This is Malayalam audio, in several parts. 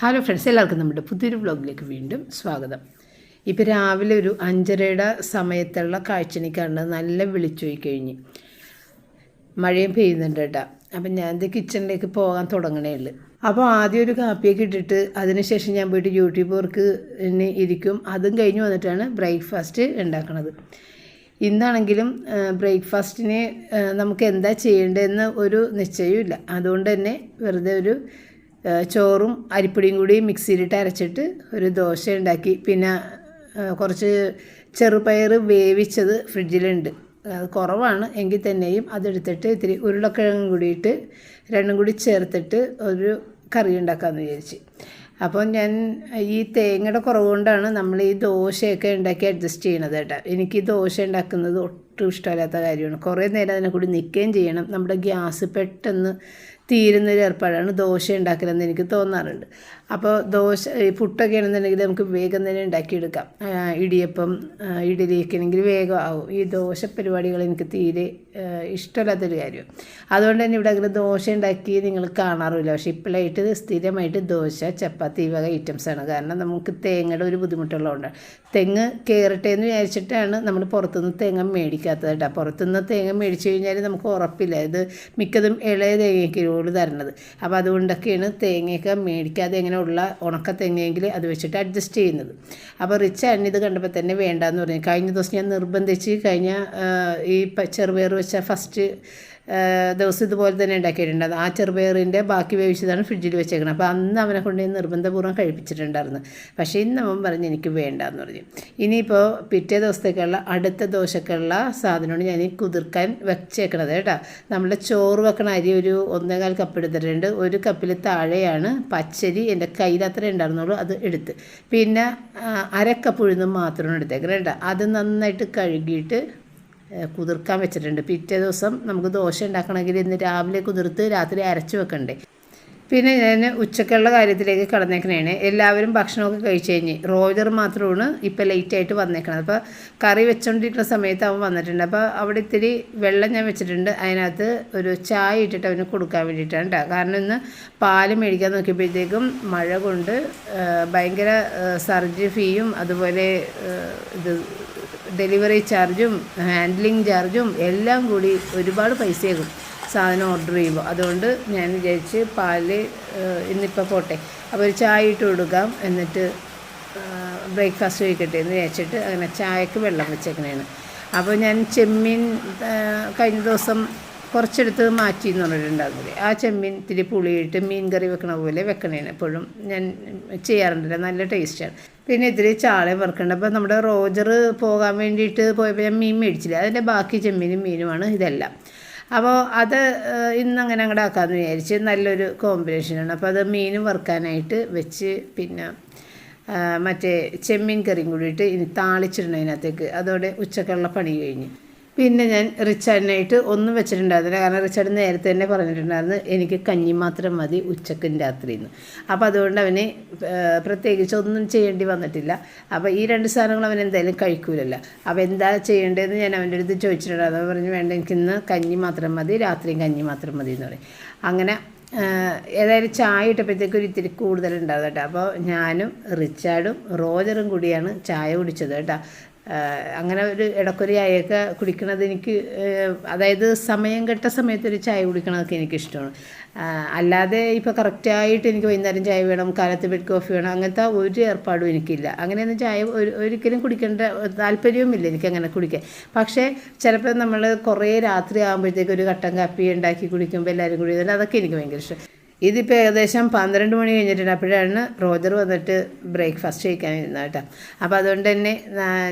ഹലോ ഫ്രണ്ട്സ് എല്ലാവർക്കും നമ്മുടെ പുതിയൊരു വ്ളോഗിലേക്ക് വീണ്ടും സ്വാഗതം. ഇപ്പോൾ രാവിലെ ഒരു അഞ്ചരയുടെ സമയത്തുള്ള കാഴ്ച എനിക്കാണ് നല്ല വിളിച്ചുപോയി കഴിഞ്ഞ്. മഴയും പെയ്യുന്നുണ്ട് കേട്ടോ. അപ്പം ഞാൻ ഇത് കിച്ചണിലേക്ക് പോകാൻ തുടങ്ങണേ ഉള്ളു. അപ്പോൾ ആദ്യം ഒരു കാപ്പിയൊക്കെ ഇട്ടിട്ട് അതിനുശേഷം ഞാൻ പോയിട്ട് യൂട്യൂബ് വർക്ക് ഇരിക്കും. അതും കഴിഞ്ഞ് വന്നിട്ടാണ് ബ്രേക്ക്ഫാസ്റ്റ് ഉണ്ടാക്കണത്. ഇന്നാണെങ്കിലും ബ്രേക്ക്ഫാസ്റ്റിന് നമുക്ക് എന്താ ചെയ്യേണ്ടതെന്ന് ഒരു നിശ്ചയമില്ല അതുകൊണ്ട് തന്നെ വെറുതെ ഒരു ചോറും അരിപ്പൊടിയും കൂടി മിക്സിയിലിട്ട് അരച്ചിട്ട് ഒരു ദോശ ഉണ്ടാക്കി. പിന്നെ കുറച്ച് ചെറുപയർ വേവിച്ചത് ഫ്രിഡ്ജിലുണ്ട്. അത് കുറവാണ്. എങ്കിൽ തന്നെയും അതെടുത്തിട്ട് ഇത്തിരി ഉരുളക്കിഴങ്ങും കൂടിയിട്ട് രണ്ടും കൂടി ചേർത്തിട്ട് ഒരു കറി ഉണ്ടാക്കാമെന്ന് വിചാരിച്ച്. അപ്പോൾ ഞാൻ ഈ തേങ്ങയുടെ കുറവ് കൊണ്ടാണ് നമ്മൾ ഈ ദോശയൊക്കെ ഉണ്ടാക്കി അഡ്ജസ്റ്റ് ചെയ്യണത് കേട്ടോ. എനിക്ക് ദോശ ഉണ്ടാക്കുന്നത് ഒട്ടും ഇഷ്ടമില്ലാത്ത കാര്യമാണ്. കുറേ നേരം അതിനെ കൂടി നിൽക്കുകയും ചെയ്യണം. നമ്മുടെ ഗ്യാസ് പെട്ടെന്ന് തീരുന്നൊരു ഏർപ്പാടാണ് ദോശ ഉണ്ടാക്കലെന്ന് എനിക്ക് തോന്നാറുണ്ട്. അപ്പോൾ ദോശ പുട്ടൊക്കെ ആണെന്നുണ്ടെങ്കിൽ നമുക്ക് വേഗം തന്നെ ഉണ്ടാക്കിയെടുക്കാം. ഇടിയപ്പം ഇഡലി ഇഡലിയൊക്കെ ആണെങ്കിൽ വേഗം ആവും. ഈ ദോശ പരിപാടികൾ എനിക്ക് തീരെ ഇഷ്ടമില്ലാത്തൊരു കാര്യം. അതുകൊണ്ട് തന്നെ ഇവിടെ അങ്ങനെ ദോശ ഉണ്ടാക്കി നിങ്ങൾ കാണാറില്ല പക്ഷേ ഇപ്പോഴായിട്ട് സ്ഥിരമായിട്ട് ദോശ ചപ്പാത്തി ഈ വക ഐറ്റംസാണ് കാരണം നമുക്ക് തേങ്ങയുടെ ഒരു ബുദ്ധിമുട്ടുള്ളതുകൊണ്ട് തെങ്ങ് കയറട്ടെ എന്ന് വിചാരിച്ചിട്ടാണ് നമ്മൾ പുറത്തുനിന്ന് തേങ്ങ മേടിക്കാത്തത് കേട്ടോ. പുറത്തുനിന്ന് തേങ്ങ മേടിച്ചു കഴിഞ്ഞാൽ നമുക്ക് ഉറപ്പില്ല. ഇത് മിക്കതും ഇളയ തേങ്ങയ്ക്കുള്ളൂ തരണത് അപ്പോൾ അതുകൊണ്ടൊക്കെയാണ് തേങ്ങയൊക്കെ മേടിക്കാതെ ഇങ്ങനെ ഉള്ള ഉണക്ക തേങ്ങയെങ്കിൽ അത് വെച്ചിട്ട് അഡ്ജസ്റ്റ് ചെയ്യുന്നത്. അപ്പോൾ റിച്ച് അണ്ണിത് കണ്ടപ്പോൾ തന്നെ വേണ്ടാന്ന് പറഞ്ഞു. കഴിഞ്ഞ ദിവസം ഞാൻ നിർബന്ധിച്ച് കഴിഞ്ഞ ഈ ചെറുപയർ വെച്ച ഫസ്റ്റ് ദിവസം ഇതുപോലെ തന്നെ ഉണ്ടാക്കിയിട്ടുണ്ട്. ആ ചെറുപയറിന്റെ ബാക്കി വേവിച്ചതാണ് ഫ്രിഡ്ജിൽ വെച്ചേക്കുന്നത് അപ്പോൾ അന്ന് അവനെ കൊണ്ട് നിർബന്ധപൂർവം കഴിപ്പിച്ചിട്ടുണ്ടായിരുന്നു. പക്ഷേ ഇന്ന് അവൻ പറഞ്ഞ് എനിക്ക് വേണ്ട എന്ന് പറഞ്ഞു. ഇനിയിപ്പോൾ പിറ്റേ ദിവസത്തേക്കുള്ള അടുത്ത ദോശക്കുള്ള സാധനമാണ് ഞാൻ കുതിർക്കാൻ വെച്ചേക്കണത് കേട്ടോ. നമ്മുടെ ചോറ് വെക്കണ അരി ഒരു ഒന്നേകാൽ കപ്പ് എടുത്തിട്ടുണ്ട്. ഒരു കപ്പിൽ താഴെയാണ് പച്ചരി എന്റെ കയ്യിൽ അത്ര ഉണ്ടായിരുന്നുള്ളൂ അത് എടുത്ത്. പിന്നെ അരക്കപ്പ് അര കപ്പ് ഉഴുന്നും മാത്രമാണ് എടുത്തേക്കുന്നത് കേട്ടോ. അത് നന്നായിട്ട് കഴുകിയിട്ട് കുതിർക്കാൻ വെച്ചിട്ടുണ്ട്. പിറ്റേ ദിവസം നമുക്ക് ദോശ ഉണ്ടാക്കണമെങ്കിൽ ഇന്ന് രാവിലെ കുതിർത്ത് രാത്രി അരച്ച് വെക്കണ്ടേ? പിന്നെ ഞാൻ ഉച്ചക്കുള്ള കാര്യത്തിലേക്ക് കടന്നേക്കണേണ്. എല്ലാവരും ഭക്ഷണമൊക്കെ കഴിച്ച് കഴിഞ്ഞ്. റോജർ മാത്രമാണ് ഇപ്പോൾ ലേറ്റായിട്ട് വന്നേക്കണത്. അപ്പോൾ കറി വെച്ചുകൊണ്ടിരിക്കുന്ന സമയത്ത് അവൻ വന്നിട്ടുണ്ട്. അപ്പോൾ അവിടെ ഇത്തിരി വെള്ളം ഞാൻ വെച്ചിട്ടുണ്ട്. അതിനകത്ത് ഒരു ചായ ഇട്ടിട്ട് അവന് കൊടുക്കാൻ വേണ്ടിയിട്ടാണ് കേട്ടോ കാരണം ഇന്ന് പാൽ മേടിക്കാൻ നോക്കിയപ്പോഴത്തേക്കും മഴ കൊണ്ട് ഭയങ്കര സർജറി ഫീയും അതുപോലെ ഇത് ഡെലിവറി ചാർജും ഹാൻഡ്ലിങ് ചാർജും എല്ലാം കൂടി ഒരുപാട് പൈസയാകും. സാധനം ഓർഡർ ചെയ്യുമ്പോൾ അതുകൊണ്ട് ഞാൻ വിചാരിച്ച് പാൽ ഇന്നിപ്പോൾ പോട്ടെ. അപ്പോൾ ഒരു ചായ ഇട്ട് കൊടുക്കാം. എന്നിട്ട് ബ്രേക്ക്ഫാസ്റ്റ് കഴിക്കട്ടെ എന്ന് വിചാരിച്ചിട്ട് അങ്ങനെ ചായക്ക് വെള്ളം വെച്ചേക്കണേണ്. അപ്പോൾ ഞാൻ ചെമ്മീൻ കഴിഞ്ഞ ദിവസം കുറച്ചെടുത്ത് മാറ്റി എന്ന് പറഞ്ഞിട്ടുണ്ടാകുന്നത് ആ ചെമ്മീൻ ഇത്തിരി പുളിയിട്ട് മീൻ കറി വെക്കണ പോലെ വെക്കണേന് എപ്പോഴും ഞാൻ ചെയ്യാറുണ്ടല്ലോ. നല്ല ടേസ്റ്റാണ്. പിന്നെ ഇത്തിരി ചാള വറുക്കുന്നുണ്ട് അപ്പോൾ നമ്മുടെ റോജർ പോകാൻ വേണ്ടിയിട്ട് പോയപ്പോൾ ഞാൻ മീൻ മേടിച്ചില്ല. അതിന്റെ ബാക്കി ചെമ്മീനും മീനുമാണ് ഇതെല്ലാം. അപ്പോൾ അത് ഇന്നങ്ങനെ അങ്ങോട്ട് ആക്കാമെന്ന് വിചാരിച്ച് നല്ലൊരു കോമ്പിനേഷനാണ്. അപ്പോൾ അത് മീനും വറുക്കാനായിട്ട് വെച്ച് പിന്നെ മറ്റേ ചെമ്മീൻ കറിയും കൂടിയിട്ട് ഇനി താളിച്ചിടണം അതിനകത്തേക്ക്. അതോടെ ഉച്ചക്കുള്ള പണി കഴിഞ്ഞ്. പിന്നെ ഞാൻ റിച്ചാർഡിനായിട്ട് ഒന്നും വെച്ചിട്ടുണ്ടായിരുന്നില്ല. കാരണം റിച്ചാർഡ് നേരത്തെ തന്നെ പറഞ്ഞിട്ടുണ്ടായിരുന്നു എനിക്ക് കഞ്ഞി മാത്രം മതി ഉച്ചക്കും രാത്രിന്ന്. അപ്പോൾ അതുകൊണ്ട് അവന് പ്രത്യേകിച്ച് ഒന്നും ചെയ്യേണ്ടി വന്നിട്ടില്ല. അപ്പോൾ ഈ രണ്ട് സാധനങ്ങൾ അവൻ എന്തായാലും കഴിക്കൂലല്ലോ. അപ്പോൾ എന്താ ചെയ്യേണ്ടതെന്ന് ഞാൻ അവന്റെ അടുത്ത് ചോദിച്ചിട്ടുണ്ടായിരുന്നു അവൻ പറഞ്ഞു വേണ്ട എനിക്കിന്ന് കഞ്ഞി മാത്രം മതി രാത്രിയും കഞ്ഞി മാത്രം മതി എന്ന് പറയും. അങ്ങനെ ഏതായാലും ചായ ഇട്ടപ്പോഴത്തേക്ക് ഒരു ഇത്തിരി കൂടുതലുണ്ടാവും കേട്ടോ. അപ്പോൾ ഞാനും റിച്ചാർഡും റോജറും കൂടിയാണ് ചായ കുടിച്ചത് കേട്ടോ. അങ്ങനെ ഒരു ഇടക്കൊരു ചായയൊക്കെ കുടിക്കണത് എനിക്ക് അതായത് സമയം കെട്ട സമയത്ത് ഒരു ചായ കുടിക്കണതൊക്കെ എനിക്കിഷ്ടമാണ്. അല്ലാതെ ഇപ്പോൾ കറക്റ്റായിട്ട് എനിക്ക് വൈകുന്നേരം ചായ വേണം കാലത്ത് ബെഡ് കോഫി വേണം അങ്ങനത്തെ ഒരു ഏർപ്പാടും എനിക്കില്ല. അങ്ങനെയൊന്നും ചായ ഒരു ഒരിക്കലും കുടിക്കേണ്ട താല്പര്യവുമില്ല എനിക്കങ്ങനെ കുടിക്കാൻ. പക്ഷേ ചിലപ്പോൾ നമ്മൾ കുറേ രാത്രി ആകുമ്പോഴത്തേക്ക് ഒരു കട്ടൻ കാപ്പി ഉണ്ടാക്കി കുടിക്കുമ്പോൾ എല്ലാവരും കുടിക്കുന്നത് അതൊക്കെ എനിക്ക് ഭയങ്കര ഇഷ്ടം. ഇതിപ്പോൾ ഏകദേശം പന്ത്രണ്ട് മണി കഴിഞ്ഞിട്ടുണ്ട്. അപ്പോഴാണ് റോജർ വന്നിട്ട് ബ്രേക്ക്ഫാസ്റ്റ് കഴിക്കാൻ ഇരുന്നത് കേട്ടോ. അപ്പോൾ അതുകൊണ്ട് തന്നെ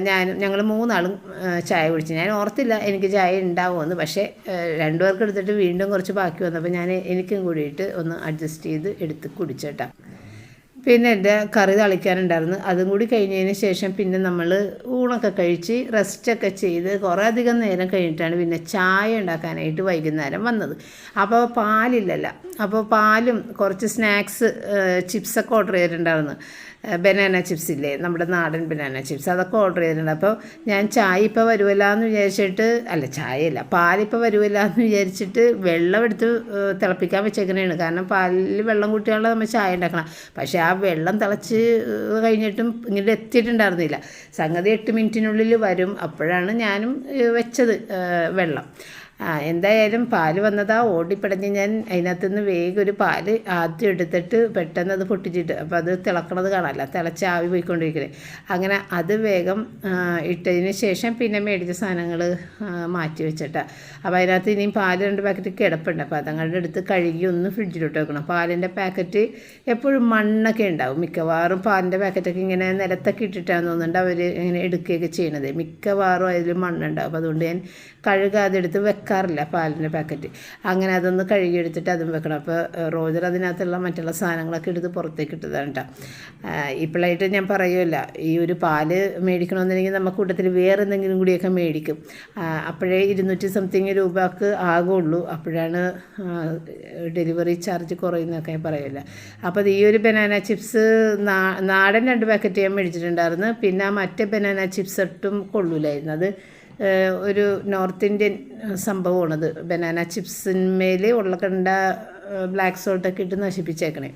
ഞാനും ഞങ്ങൾ മൂന്നാളും ചായ കുടിച്ചു. ഞാൻ ഓർത്തില്ല എനിക്ക് ചായ ഉണ്ടാവുമെന്ന്. പക്ഷേ രണ്ടു പേർക്ക് എടുത്തിട്ട് വീണ്ടും കുറച്ച് ബാക്കി വന്നപ്പോൾ ഞാൻ എനിക്കും കൂടിയിട്ട് ഒന്ന് അഡ്ജസ്റ്റ് ചെയ്ത് എടുത്ത് കുടിച്ചേട്ടാ പിന്നെ എന്റെ കറി തളിക്കാനുണ്ടായിരുന്നു. അതും കൂടി കഴിഞ്ഞതിന് ശേഷം പിന്നെ നമ്മൾ ഊണൊക്കെ കഴിച്ച് റെസ്റ്റൊക്കെ ചെയ്ത് കുറേ അധികം നേരം കഴിഞ്ഞിട്ടാണ് പിന്നെ ചായ ഉണ്ടാക്കാനായിട്ട് വൈകുന്നേരം വന്നത്. അപ്പോൾ പാലില്ലല്ലോ. അപ്പോൾ പാലും കുറച്ച് സ്നാക്സ് ചിപ്സൊക്കെ ഓർഡർ ചെയ്തിട്ടുണ്ടായിരുന്നു. ബനാന ചിപ്സ് ഇല്ലേ? നമ്മുടെ നാടൻ ബനാന ചിപ്സ് അതൊക്കെ ഓർഡർ ചെയ്തിട്ടുണ്ട്. അപ്പോൾ ഞാൻ ചായ ഇപ്പോൾ വരുവല്ല എന്ന് വിചാരിച്ചിട്ട് അല്ല ചായയല്ല പാലിപ്പോൾ വരുവല്ല എന്ന് വിചാരിച്ചിട്ട് വെള്ളം എടുത്ത് തിളപ്പിക്കാൻ വെച്ചേക്കണേണ്. കാരണം പാലിൽ വെള്ളം കൂട്ടിയാണല്ലോ നമ്മൾ ചായ ഉണ്ടാക്കണം. പക്ഷേ ആ വെള്ളം തിളച്ച് കഴിഞ്ഞിട്ടും ഇങ്ങോട്ട് എത്തിയിട്ടുണ്ടായിരുന്നില്ല. സംഗതി എട്ട് മിനിറ്റിനുള്ളിൽ വരും. അപ്പോഴാണ് ഞാനും വെച്ചത് വെള്ളം. ആ എന്തായാലും പാൽ വന്നതാ. ഓടിപ്പടഞ്ഞ് ഞാൻ അതിനകത്ത് നിന്ന് വേഗം ഒരു പാൽ ആദ്യം എടുത്തിട്ട് പെട്ടെന്ന് അത് പൊട്ടിച്ചിട്ട് അപ്പോൾ അത് തിളക്കണത് കാണാമല്ല തിളച്ച് ആവി പോയിക്കൊണ്ടിരിക്കണേ. അങ്ങനെ അത് വേഗം ഇട്ടതിന് ശേഷം പിന്നെ മേടിച്ച സാധനങ്ങൾ മാറ്റി വെച്ചിട്ടാ. അപ്പോൾ അതിനകത്ത് ഇനിയും പാൽ രണ്ട് പാക്കറ്റ് കിടപ്പുണ്ട്. അപ്പോൾ അതങ്ങളുടെ എടുത്ത് കഴുകി ഒന്ന് ഫ്രിഡ്ജിലോട്ട് വെക്കണം. പാലിന്റെ പാക്കറ്റ് എപ്പോഴും മണ്ണൊക്കെ ഉണ്ടാവും. മിക്കവാറും പാലിന്റെ പാക്കറ്റൊക്കെ ഇങ്ങനെ നിലത്തൊക്കെ ഇട്ടിട്ടാന്ന് തോന്നുന്നുണ്ട് അവർ ഇങ്ങനെ എടുക്കുകയൊക്കെ ചെയ്യണത്. മിക്കവാറും അതിൽ മണ്ണുണ്ടാവും. അപ്പോൾ അതുകൊണ്ട് ഞാൻ കഴുകാതെ എടുത്ത് വെക്കാറില്ല പാലിന്റെ പാക്കറ്റ്. അങ്ങനെ അതൊന്ന് കഴുകിയെടുത്തിട്ട് അതും വെക്കണം. അപ്പോൾ റോജർ അതിനകത്തുള്ള മറ്റുള്ള സാധനങ്ങളൊക്കെ എടുത്ത് പുറത്തേക്ക് ഇട്ടതാണ് കേട്ടോ ഇപ്പോഴായിട്ട് ഞാൻ പറയുമല്ല ഈ ഒരു പാൽ മേടിക്കണമെന്നുണ്ടെങ്കിൽ നമുക്ക് കൂട്ടത്തിൽ വേറെ എന്തെങ്കിലും കൂടിയൊക്കെ മേടിക്കും. അപ്പോഴേ ഇരുന്നൂറ്റി സംതിങ് രൂപക്ക് ആകുള്ളൂ. അപ്പോഴാണ് ഡെലിവറി ചാർജ് കുറയുന്നതൊക്കെ ഞാൻ അപ്പോൾ അത് ഈ ഒരു ബനാന ചിപ്സ് നാടൻ രണ്ട് പാക്കറ്റ് ഞാൻ മേടിച്ചിട്ടുണ്ടായിരുന്നു. പിന്നെ മറ്റേ ബനാന ചിപ്സ് ഒട്ടും കൊള്ളൂലായിരുന്നു. അത് ഒരു നോർത്ത് ഇന്ത്യൻ സംഭവമാണത്. ബനാന ചിപ്സിന്മേൽ ഉള്ളക്കണ്ട ബ്ലാക്ക് സോൾട്ടൊക്കെ ഇട്ട് നശിപ്പിച്ചേക്കണേ.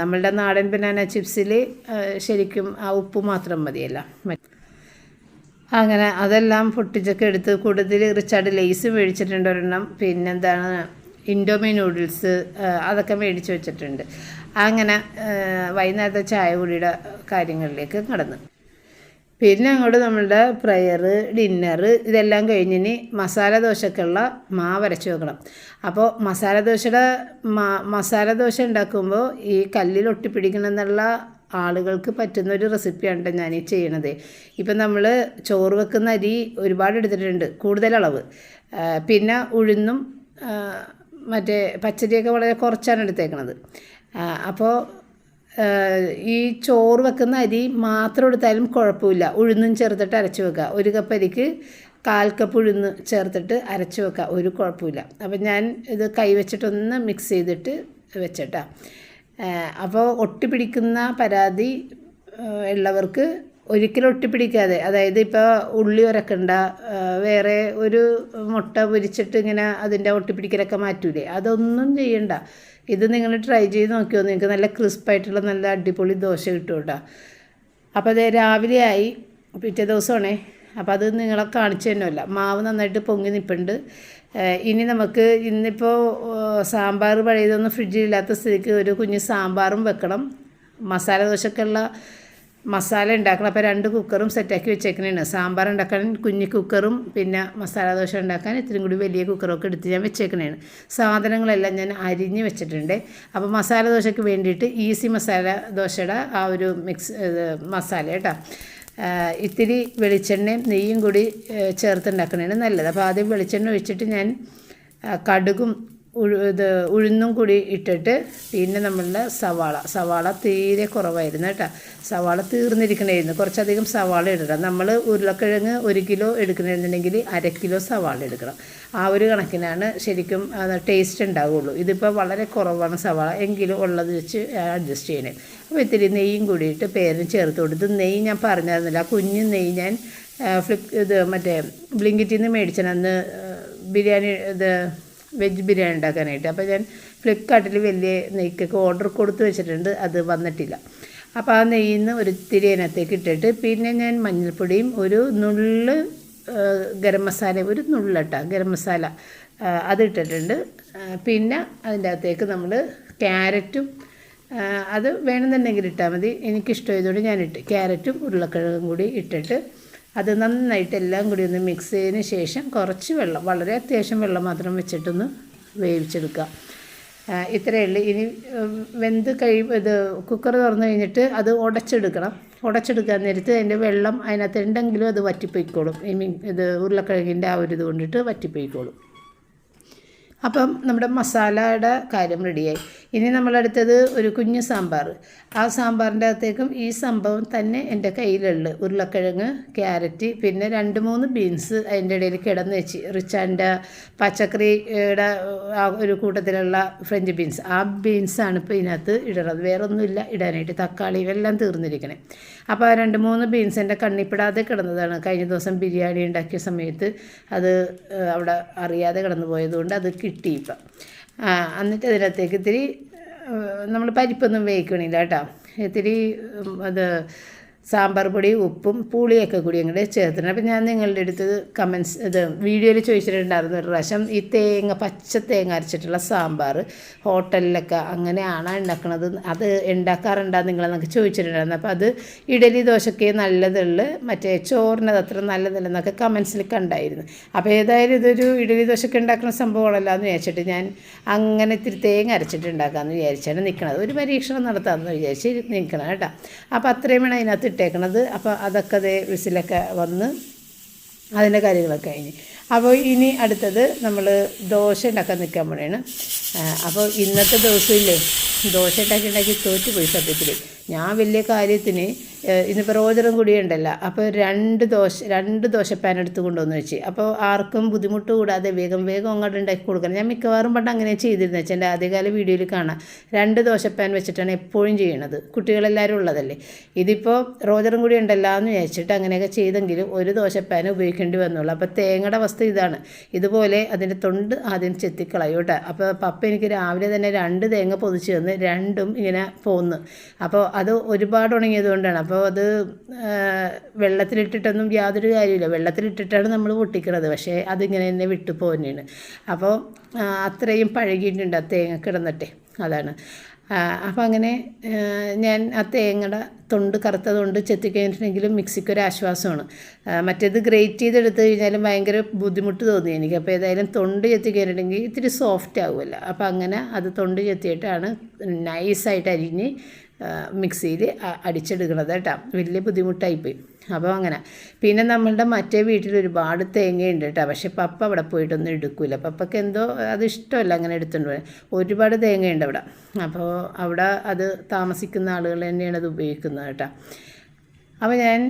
നമ്മളുടെ നാടൻ ബനാന ചിപ്സിൽ ശരിക്കും ആ ഉപ്പ് മാത്രം മതിയല്ല. അങ്ങനെ അതെല്ലാം പൊട്ടിച്ചൊക്കെ എടുത്ത് കൂടുതൽ റിച്ചാർഡ് ലേസ് മേടിച്ചിട്ടുണ്ട് ഒരെണ്ണം. പിന്നെന്താണ് ഇൻഡോമി നൂഡിൽസ് അതൊക്കെ മേടിച്ച് വെച്ചിട്ടുണ്ട്. അങ്ങനെ വൈകുന്നേരത്തെ ചായ കുടിയുടെ കാര്യങ്ങളിലേക്ക് കടന്നു. പിന്നെ അങ്ങോട്ട് നമ്മളുടെ പ്രയർ ഡിന്നർ ഇതെല്ലാം കഴിഞ്ഞിനി മസാല ദോശക്കുള്ള മാവ് അരച്ച് വെക്കണം. അപ്പോൾ മസാല ദോശയുടെ മാ മസാല ദോശ ഉണ്ടാക്കുമ്പോൾ ഈ കല്ലിൽ ഒട്ടിപ്പിടിക്കണം എന്നുള്ള ആളുകൾക്ക് പറ്റുന്ന ഒരു റെസിപ്പിയാണ് ഞാൻ ഈ ചെയ്യണത്. ഇപ്പം നമ്മൾ ചോറ് വെക്കുന്ന അരി ഒരുപാട് എടുത്തിട്ടുണ്ട് കൂടുതൽ അളവ് പിന്നെ ഉഴുന്നും മറ്റേ പച്ചരിയൊക്കെ വളരെ കുറച്ചാണ് എടുത്തേക്കണത്. അപ്പോൾ ഈ ചോറ് വെക്കുന്ന അരി മാത്രം എടുത്താലും കുഴപ്പമില്ല. ഉഴുന്നും ചേർത്തിട്ട് അരച്ച് വെക്കുക. ഒരു കപ്പ് അരിക്ക് കാൽ കപ്പ് ഉഴുന്ന് ചേർത്തിട്ട് അരച്ച് വെക്കുക. ഒരു കുഴപ്പമില്ല. അപ്പം ഞാൻ ഇത് കൈ വെച്ചിട്ടൊന്ന് മിക്സ് ചെയ്തിട്ട് വെച്ചിട്ടാണ് അപ്പോൾ ഒട്ടിപ്പിടിക്കുന്ന പരാതി ഉള്ളവർക്ക് ഒരിക്കലും ഒട്ടിപ്പിടിക്കാതെ. അതായത് ഇപ്പോൾ ഉള്ളി ഉരക്കണ്ട വേറെ ഒരു മുട്ട പൊരിച്ചിട്ട് ഇങ്ങനെ അതിന്റെ ഒട്ടിപ്പിടിക്കലൊക്കെ മാറ്റൂലേ. അതൊന്നും ചെയ്യണ്ട. ഇത് നിങ്ങൾ ട്രൈ ചെയ്ത് നോക്കിയോ? നിങ്ങൾക്ക് നല്ല ക്രിസ്പായിട്ടുള്ള നല്ല അടിപൊളി ദോശ കിട്ടും കേട്ടോ അപ്പോൾ അത് രാവിലെ ആയി. പിറ്റേ ദിവസമാണേ. അപ്പോൾ അത് നിങ്ങളെ കാണിച്ചു തന്നെയല്ല മാവ് നന്നായിട്ട് പൊങ്ങി നിൽപ്പുണ്ട് ഇനി നമുക്ക് ഇന്നിപ്പോൾ സാമ്പാർ പഴയതൊന്നും ഫ്രിഡ്ജിലില്ലാത്ത സ്ഥിതിക്ക് ഒരു കുഞ്ഞ് സാമ്പാറും വെക്കണം. മസാല ദോശക്കുള്ള മസാല ഉണ്ടാക്കണം. അപ്പോൾ രണ്ട് കുക്കറും സെറ്റാക്കി വെച്ചേക്കണേണ്. സാമ്പാർ ഉണ്ടാക്കാൻ കുഞ്ഞു കുക്കറും പിന്നെ മസാല ദോശ ഉണ്ടാക്കാൻ ഇത്തിരി കൂടി വലിയ കുക്കറൊക്കെ എടുത്ത് ഞാൻ വെച്ചേക്കണേണ്. സാധനങ്ങളെല്ലാം ഞാൻ അരിഞ്ഞ് വെച്ചിട്ടുണ്ട്. അപ്പോൾ മസാല ദോശയ്ക്ക് വേണ്ടിയിട്ട് ഈസി മസാല ദോശയുടെ ആ ഒരു മിക്സ് മസാല കേട്ടോ. ഇത്തിരി വെളിച്ചെണ്ണയും നെയ്യും കൂടി ചേർത്ത് ചേർത്തുണ്ടാക്കണതാണ് നല്ലത്. അപ്പോൾ ആദ്യം വെളിച്ചെണ്ണ ഒഴിച്ചിട്ട് ഞാൻ കടുകും ഇത് ഉഴുന്നും കൂടി ഇട്ടിട്ട് പിന്നെ നമ്മളുടെ സവാള. സവാള തീരെ കുറവായിരുന്നു കേട്ടോ. സവാള തീർന്നിരിക്കണമായിരുന്നു കുറച്ചധികം സവാള ഇടണം. നമ്മൾ ഉരുളക്കിഴങ്ങ് ഒരു കിലോ എടുക്കണമെന്നുണ്ടെങ്കിൽ അര കിലോ സവാള എടുക്കണം. ആ ഒരു കണക്കിനാണ് ശരിക്കും ടേസ്റ്റ് ഉണ്ടാവുള്ളൂ. ഇതിപ്പോൾ വളരെ കുറവാണ് സവാള. എങ്കിലും ഉള്ളത് വെച്ച് അഡ്ജസ്റ്റ് ചെയ്യണേ. അപ്പോൾ ഇത്തിരി നെയ്യും കൂടിയിട്ട് പേരിന് ചേർത്ത് കൊടുത്ത് നെയ്യ് ഞാൻ പറഞ്ഞിരുന്നില്ല ആ കുഞ്ഞു നെയ്യ് ഞാൻ ഫ്ലിപ്പ് ഇത് മറ്റേ ബ്ലിങ്കിറ്റിൽ നിന്ന് അന്ന് ബിരിയാണി ഇത് വെജ് ബിരിയാണി ഉണ്ടാക്കാനായിട്ട്. അപ്പോൾ ഞാൻ ഫ്ലിപ്കാർട്ടിൽ വലിയ നെയ്ക്കൊക്കെ ഓർഡർ കൊടുത്ത് വെച്ചിട്ടുണ്ട്. അത് വന്നിട്ടില്ല. അപ്പോൾ ആ നെയ്യിൽ നിന്ന് ഒരു ഇത്തിരി അതിനകത്തേക്ക് ഇട്ടിട്ട് പിന്നെ ഞാൻ മഞ്ഞൾപ്പൊടിയും ഒരു നുള്ള് ഗരം മസാല ഒരു നുള്ളട്ട ഗരം മസാല അതിട്ടിട്ടുണ്ട് പിന്നെ അതിന്റെ അകത്തേക്ക് നമ്മൾ ക്യാരറ്റും അത് വേണമെന്നുണ്ടെങ്കിൽ ഇട്ടാൽ മതി. എനിക്കിഷ്ടമായതുകൊണ്ട് ഞാനിട്ട് ക്യാരറ്റും ഉരുളക്കിഴങ്ങും കൂടി ഇട്ടിട്ട് അത് നന്നായിട്ട് എല്ലാം കൂടി ഒന്ന് മിക്സ് ചെയ്തതിന് ശേഷം കുറച്ച് വെള്ളം വളരെ അത്യാവശ്യം വെള്ളം മാത്രം വെച്ചിട്ടൊന്ന് വേവിച്ചെടുക്കുക. ഇത്രയേ ഉള്ളൂ. ഇനി വെന്ത് കഴി ഇത് കുക്കർ തുറന്നു കഴിഞ്ഞിട്ട് അത് ഉടച്ചെടുക്കണം. ഉടച്ചെടുക്കാൻ നേരത്ത് അതിന്റെ വെള്ളം അതിനകത്ത് ഉണ്ടെങ്കിലും അത് വറ്റിപ്പോയിക്കോളും. ഈ മീൻ ഇത് ഉരുളക്കിഴങ്ങിന്റെ ആ ഒരു ഇത് കൊണ്ടിട്ട് വറ്റിപ്പോയിക്കോളും. അപ്പം നമ്മുടെ മസാലയുടെ കാര്യം റെഡിയായി ഇനി നമ്മളെടുത്തത് ഒരു കുഞ്ഞു സാമ്പാർ. ആ സാമ്പാറിന്റെ അകത്തേക്കും ഈ സംഭവം തന്നെ എന്റെ കയ്യിലുള്ളു ഉരുളക്കിഴങ്ങ് ക്യാരറ്റ് പിന്നെ രണ്ട് മൂന്ന് ബീൻസ് അതിന്റെ ഇടയിൽ കിടന്ന് വെച്ച്. റിച്ചാന്റെ പച്ചക്കറിയുടെ ഒരു കൂട്ടത്തിലുള്ള ഫ്രഞ്ച് ബീൻസ്. ആ ബീൻസാണ് ഇപ്പോൾ ഇതിനകത്ത് ഇടണത്. വേറൊന്നുമില്ല ഇടാനായിട്ട്. തക്കാളി എല്ലാം തീർന്നിരിക്കണേ. അപ്പോൾ ആ രണ്ട് മൂന്ന് ബീൻസ് എന്റെ കണ്ണിപ്പെടാതെ കിടന്നതാണ്. കഴിഞ്ഞ ദിവസം ബിരിയാണി ഉണ്ടാക്കിയ സമയത്ത് അത് അവിടെ അറിയാതെ കിടന്നു പോയതുകൊണ്ട് അത് കിട്ടി ഇപ്പം. എന്നിട്ട് അതിനകത്തേക്ക് ഇത്തിരി നമ്മൾ പരിപ്പൊന്നും വേവിക്കണില്ല കേട്ടോ. ഇത്തിരി അത് സാമ്പാർ പൊടി ഉപ്പും പുളിയൊക്കെ കൂടി അങ്ങോട്ട് ചേർത്തിട്ടുണ്ട്. അപ്പോൾ ഞാൻ നിങ്ങളുടെ അടുത്ത് കമൻസ് ഇത് വീഡിയോയിൽ ചോദിച്ചിട്ടുണ്ടായിരുന്നു ഒരു പ്രാവശ്യം ഈ തേങ്ങ പച്ച തേങ്ങ അരച്ചിട്ടുള്ള സാമ്പാർ ഹോട്ടലിലൊക്കെ അങ്ങനെയാണ് ഉണ്ടാക്കുന്നത് അത് ഉണ്ടാക്കാറുണ്ടോ നിങ്ങളെന്നൊക്കെ ചോദിച്ചിട്ടുണ്ടായിരുന്നു. അപ്പോൾ അത് ഇഡലി ദോശയ്ക്ക് നല്ലതുള്ളു മറ്റേ ചോറിനത് അത്ര നല്ലതല്ലെന്നൊക്കെ കമൻസിൽ കണ്ടായിരുന്നു. അപ്പോൾ ഏതായാലും ഇതൊരു ഇഡലി ദോശയ്ക്ക് ഉണ്ടാക്കുന്ന സംഭവമാണല്ലോ എന്ന് വിചാരിച്ചിട്ട് ഞാൻ അങ്ങനെ ഇത്തിരി തേങ്ങ അരച്ചിട്ട് ഉണ്ടാക്കാമെന്ന് വിചാരിച്ചാണ് നിൽക്കുന്നത് ഒരു പരീക്ഷണം നടത്താമെന്ന് വിചാരിച്ച് നിൽക്കണം കേട്ടോ. അപ്പോൾ അത്രയും വേണം അതിനകത്ത് ഇട്ടേക്കണത്. അപ്പോൾ അതൊക്കെ അതേ വിസിലൊക്കെ വന്ന് അതിന്റെ കാര്യങ്ങളൊക്കെ കഴിഞ്ഞ്. അപ്പോൾ ഇനി അടുത്തത് നമ്മൾ ദോശ ഉണ്ടാക്കാൻ നിൽക്കാൻ പോണേണ്. അപ്പോൾ ഇന്നത്തെ ദിവസമില്ലേ? ദോശ ഉണ്ടാക്കി ഉണ്ടാക്കി തോറ്റ് പോയി സത്യത്തിൽ ഞാൻ വലിയ കാര്യത്തിന് ഇന്ന് പ്രവോചനം കൂടിയുണ്ടല്ല അപ്പോൾ രണ്ട് ദോശ രണ്ട് ദോശപ്പാൻ എടുത്ത് കൊണ്ടുവന്ന് വെച്ച്. അപ്പോൾ ആർക്കും ബുദ്ധിമുട്ട് കൂടാതെ വേഗം വേഗം അങ്ങോട്ട് ഉണ്ടാക്കി കൊടുക്കണം. ഞാൻ മിക്കവാറും പണ്ട് അങ്ങനെ ചെയ്തിരുന്നു വെച്ചാൽ എന്റെ ആദ്യകാല വീഡിയോയിൽ കാണാം. രണ്ട് ദോശപ്പാൻ വെച്ചിട്ടാണ് എപ്പോഴും ചെയ്യണത്. കുട്ടികളെല്ലാവരും ഉള്ളതല്ലേ. ഇതിപ്പോൾ റോജറും കൂടി ഉണ്ടല്ലോ എന്ന് വിചാരിച്ചിട്ട് അങ്ങനെയൊക്കെ ചെയ്തെങ്കിലും ഒരു ദോശപ്പാൻ ഉപയോഗിക്കേണ്ടി വന്നുള്ളൂ. അപ്പോൾ തേങ്ങയുടെ അവസ്ഥ ഇതാണ്. ഇതുപോലെ അതിന്റെ തൊണ്ട് ആദ്യം ചെത്തിക്കളയും കേട്ടോ. അപ്പോൾ പപ്പ എനിക്ക് രാവിലെ തന്നെ രണ്ട് തേങ്ങ പൊതിച്ച് തന്ന് രണ്ടും ഇങ്ങനെ പോന്ന്. അപ്പോൾ അത് ഒരുപാട് ഉണങ്ങിയത് കൊണ്ടാണ്. അപ്പോൾ അത് വെള്ളത്തിലിട്ടിട്ടൊന്നും യാതൊരു കാര്യമില്ല വെള്ളത്തിലിട്ടിട്ടാണ് നമ്മൾ പൊട്ടിക്കണത്. പക്ഷേ അതിങ്ങനെ തന്നെ വിട്ടു പോകുന്നതാണ് അപ്പോൾ അത്രയും പഴകിയിട്ടുണ്ട് ആ തേങ്ങ കിടന്നിട്ടെ. അതാണ്. അപ്പം അങ്ങനെ ഞാൻ ആ തേങ്ങയുടെ തൊണ്ട് കറുത്തതുകൊണ്ട് ചെത്തിക്കഴിഞ്ഞിട്ടുണ്ടെങ്കിലും മിക്സിക്ക് ഒരു ആശ്വാസമാണ്. മറ്റേത് ഗ്രേറ്റ് ചെയ്തെടുത്ത് കഴിഞ്ഞാലും ഭയങ്കര ബുദ്ധിമുട്ട് തോന്നി എനിക്ക്. അപ്പോൾ ഏതായാലും തൊണ്ട് ചെത്തിക്കഴിഞ്ഞിട്ടുണ്ടെങ്കിൽ ഇത്തിരി സോഫ്റ്റ് ആകുമല്ലോ അപ്പോൾ അങ്ങനെ അത് തൊണ്ട് ചെത്തിയിട്ടാണ് നൈസായിട്ട് അരിഞ്ഞ് മിക്സിയിൽ അടിച്ചെടുക്കണത് കേട്ടോ. വലിയ ബുദ്ധിമുട്ടായിപ്പോയി. അപ്പോൾ അങ്ങനെ. പിന്നെ നമ്മളുടെ മറ്റേ വീട്ടിൽ ഒരുപാട് തേങ്ങയുണ്ട് കേട്ടോ. പക്ഷേ പപ്പ അവിടെ പോയിട്ടൊന്നും എടുക്കില്ല പപ്പയ്ക്ക് എന്തോ അത് ഇഷ്ടമല്ല അങ്ങനെ എടുത്തുകൊണ്ട് പോകാൻ. ഒരുപാട് തേങ്ങയുണ്ട് അവിടെ. അപ്പോൾ അവിടെ അത് താമസിക്കുന്ന ആളുകൾ തന്നെയാണ് അത് ഉപയോഗിക്കുന്നത് കേട്ടോ. അപ്പോൾ ഞാൻ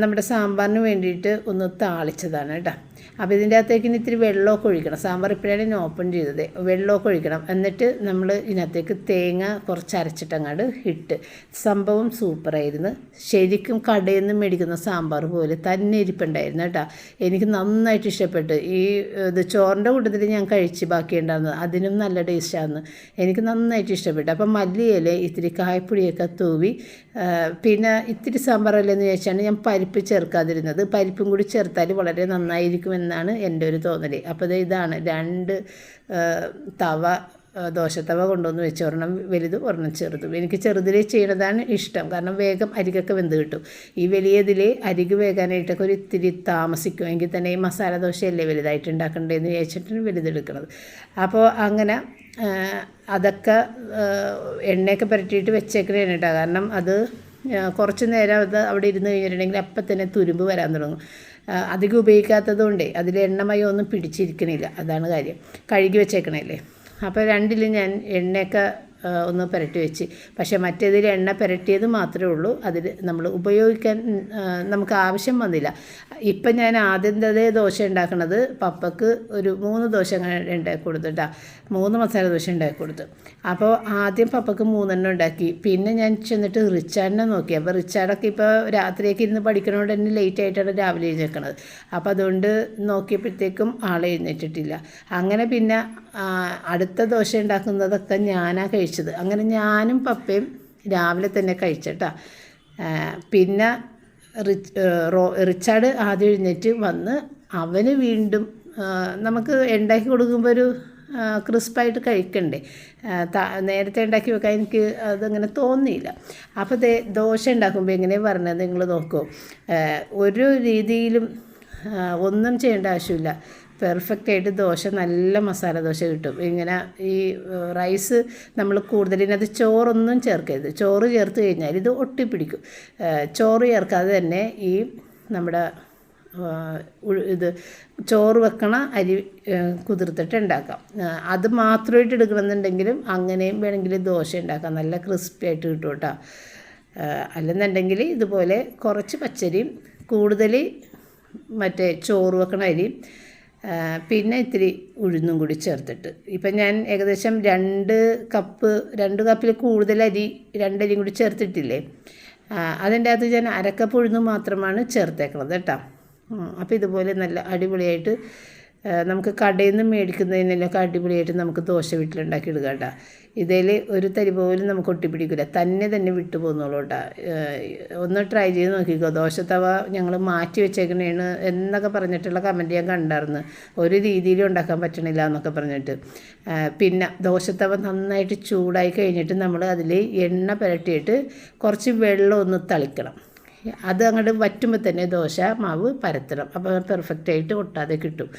നമ്മുടെ സാമ്പാറിന് വേണ്ടിയിട്ട് ഒന്ന് താളിച്ചതാണ് കേട്ടോ. അപ്പോൾ ഇതിന്റെ അകത്തേക്ക് ഇനി ഇത്തിരി വെള്ളമൊക്കെ ഒഴിക്കണം. സാമ്പാർ ഇപ്പോഴാണ് ഞാൻ ഓപ്പൺ ചെയ്തത്. വെള്ളമൊക്കെ ഒഴിക്കണം. എന്നിട്ട് നമ്മൾ ഇതിനകത്തേക്ക് തേങ്ങ കുറച്ച് അരച്ചിട്ടങ്ങാട് ഇട്ട്. സംഭവം സൂപ്പറായിരുന്നു ശരിക്കും കടയിൽ നിന്ന് മേടിക്കുന്ന സാമ്പാർ പോലെ തന്നെ ഇരിപ്പുണ്ടായിരുന്നു കേട്ടോ. എനിക്ക് നന്നായിട്ട് ഇഷ്ടപ്പെട്ടു. ഈ ഇത് ചോറിന്റെ കൂട്ടത്തിൽ ഞാൻ കഴിച്ച് ബാക്കിയുണ്ടായിരുന്നത് അതിനും നല്ല ടേസ്റ്റാണ് എനിക്ക് നന്നായിട്ട് ഇഷ്ടപ്പെട്ടു. അപ്പം മല്ലിയില ഇത്തിരി കായ്പൊടിയൊക്കെ തൂവി പിന്നെ ഇത്തിരി സാമ്പാറല്ലെന്ന് ചോദിച്ചാണ് ഞാൻ പരിപ്പ് ചേർക്കാതിരുന്നത്. പരിപ്പും കൂടി ചേർത്താൽ വളരെ നന്നായിരിക്കുമെന്നാണ് എന്റെ ഒരു തോന്നൽ അപ്പോൾ ഇതാണ് രണ്ട് തവ ദോശ ദോശത്തവ കൊണ്ടുവന്ന് വെച്ച് ഒരെണ്ണം വലുത് ഒരെണ്ണം ചെറുതും. എനിക്ക് ചെറുതിൽ ചെയ്യണതാണ് ഇഷ്ടം. കാരണം വേഗം അരികൊക്കെ വെന്ത് കിട്ടും. ഈ വലിയതിൽ അരിക് വേകാനായിട്ടൊക്കെ ഒരു ഇത്തിരി താമസിക്കുമെങ്കിൽ തന്നെ ഈ മസാല ദോശയല്ലേ വലുതായിട്ട് ഉണ്ടാക്കണ്ടേന്ന് വിചാരിച്ചിട്ടാണ് വലുതെടുക്കുന്നത് അപ്പോൾ അങ്ങനെ അതൊക്കെ എണ്ണയൊക്കെ പുരട്ടിയിട്ട് വെച്ചേക്കണേണ് കേട്ടോ. കാരണം അത് കുറച്ച് നേരം അത് അവിടെ ഇരുന്ന് കഴിഞ്ഞിട്ടുണ്ടെങ്കിൽ അപ്പം തന്നെ തുരുമ്പ് വരാൻ തുടങ്ങും. അധികം ഉപയോഗിക്കാത്തത് കൊണ്ടേ അതിൽ എണ്ണമയം ഒന്നും പിടിച്ചിരിക്കണില്ല. അതാണ് കാര്യം. കഴുകി വെച്ചേക്കണല്ലേ. അപ്പോൾ രണ്ടിലും ഞാൻ എണ്ണയൊക്കെ ഒന്ന് പുരട്ടി വെച്ച്. പക്ഷേ മറ്റേതിൽ എണ്ണ പുരട്ടിയത് മാത്രമേ ഉള്ളൂ. അതിൽ നമ്മൾ ഉപയോഗിക്കാൻ നമുക്ക് ആവശ്യം വന്നില്ല. ഇപ്പം ഞാൻ ആദ്യത്തെ ദോശ ഉണ്ടാക്കുന്നത് പപ്പക്ക് ഒരു മൂന്ന് ദോശ ഉണ്ടാക്കി കൊടുത്തു കേട്ടോ മൂന്ന് മസാല ദോശ ഉണ്ടാക്കി കൊടുത്തു. അപ്പോൾ ആദ്യം പപ്പക്ക് മൂന്നെണ്ണം ഉണ്ടാക്കി. പിന്നെ ഞാൻ ചെന്നിട്ട് റിച്ചാഡിനെ നോക്കി. അപ്പോൾ റിച്ചാഡൊക്കെ ഇപ്പോൾ രാത്രിയൊക്കെ ഇരുന്ന് പഠിക്കണോണ്ട് തന്നെ ലേറ്റ് ആയിട്ടാണ് രാവിലെ എഴുന്നേൽക്കണത് അപ്പോൾ അതുകൊണ്ട് നോക്കിയപ്പോഴത്തേക്കും ആളെ എഴുന്നേറ്റിട്ടില്ല. അങ്ങനെ പിന്നെ അടുത്ത ദോശ ഉണ്ടാക്കുന്നതൊക്കെ ഞാനാണ് കഴിച്ചത്. അങ്ങനെ ഞാനും പപ്പയും രാവിലെ തന്നെ കഴിച്ചട്ടാ. പിന്നെ റിച്ച് റോ റിച്ചാർഡ് ആദ്യം എഴുന്നേറ്റ് വന്ന് അവന് വീണ്ടും നമുക്ക് ഉണ്ടാക്കി കൊടുക്കുമ്പോൾ ഒരു ക്രിസ്പായിട്ട് കഴിക്കണ്ടേ? നേരത്തെ ഉണ്ടാക്കി വെക്കാൻ എനിക്ക് അതങ്ങനെ തോന്നിയില്ല. അപ്പോൾ ദേ ദോശ ഉണ്ടാക്കുമ്പോൾ എങ്ങനെയാണ് പറഞ്ഞത് നിങ്ങൾ നോക്കൂ. ഒരു രീതിയിലും ഒന്നും ചെയ്യേണ്ട ആവശ്യമില്ല. പെർഫെക്റ്റ് ആയിട്ട് ദോശ നല്ല മസാല ദോശ കിട്ടും. ഇങ്ങനെ ഈ റൈസ് നമ്മൾ കൂടുതലിനകത്ത് ചോറൊന്നും ചേർക്കരുത്. ചോറ് ചേർത്ത് കഴിഞ്ഞാൽ ഇത് ഒട്ടിപ്പിടിക്കും. ചോറ് ചേർക്കാതെ തന്നെ ഈ നമ്മുടെ ഇത് ചോറ് വെക്കണ അരി കുതിർത്തിട്ട് ഉണ്ടാക്കാം. അത് മാത്രമായിട്ട് എടുക്കണമെന്നുണ്ടെങ്കിലും അങ്ങനെയും വേണമെങ്കിൽ ദോശ ഉണ്ടാക്കാം. നല്ല ക്രിസ്പി ആയിട്ട് കിട്ടും കേട്ടോ. അല്ലെന്നുണ്ടെങ്കിൽ ഇതുപോലെ കുറച്ച് പച്ചരിയും കൂടുതൽ മറ്റേ ചോറ് വെക്കണ അരിയും പിന്നെ ഇത്തിരി ഉഴുന്നും കൂടി ചേർത്തിട്ട്. ഇപ്പം ഞാൻ ഏകദേശം രണ്ട് കപ്പ് രണ്ട് കപ്പിൽ കൂടുതൽ അരി രണ്ടരിയും കൂടി ചേർത്തിട്ടില്ലേ? അതിന്റെ അകത്ത് ഞാൻ അരക്കപ്പ് ഉഴുന്ന് മാത്രമാണ് ചേർത്തേക്കണത് കേട്ടോ. അപ്പോൾ ഇതുപോലെ നല്ല അടിപൊളിയായിട്ട് നമുക്ക് കടയിൽ നിന്ന് മേടിക്കുന്നതിനൊക്കെ അടിപൊളിയായിട്ട് നമുക്ക് ദോശ വീട്ടിലുണ്ടാക്കി ഇടുക കേട്ടോ. ഇതിൽ ഒരു തരി പോലും നമുക്ക് ഒട്ടിപ്പിടിക്കില്ല തന്നെ തന്നെ വിട്ടു പോകുന്നുള്ളൂ കേട്ടോ ഒന്ന് ട്രൈ ചെയ്ത് നോക്കിക്കോ. ദോശത്തവ ഞങ്ങൾ മാറ്റി വെച്ചേക്കണേണ് എന്നൊക്കെ പറഞ്ഞിട്ടുള്ള കമന്റ് ഞാൻ കണ്ടായിരുന്നു ഒരു രീതിയിലും ഉണ്ടാക്കാൻ പറ്റണില്ല എന്നൊക്കെ പറഞ്ഞിട്ട്. പിന്നെ ദോശത്തവ നന്നായിട്ട് ചൂടായി കഴിഞ്ഞിട്ട് നമ്മൾ അതിൽ എണ്ണ പുരട്ടിയിട്ട് കുറച്ച് വെള്ളം ഒന്ന് തളിക്കണം. അത് അങ്ങോട്ട് വറ്റുമ്പോൾ തന്നെ ദോശ മാവ് പരത്തണം. അപ്പോൾ പെർഫെക്റ്റായിട്ട് ഒട്ടാതെ കിട്ടും.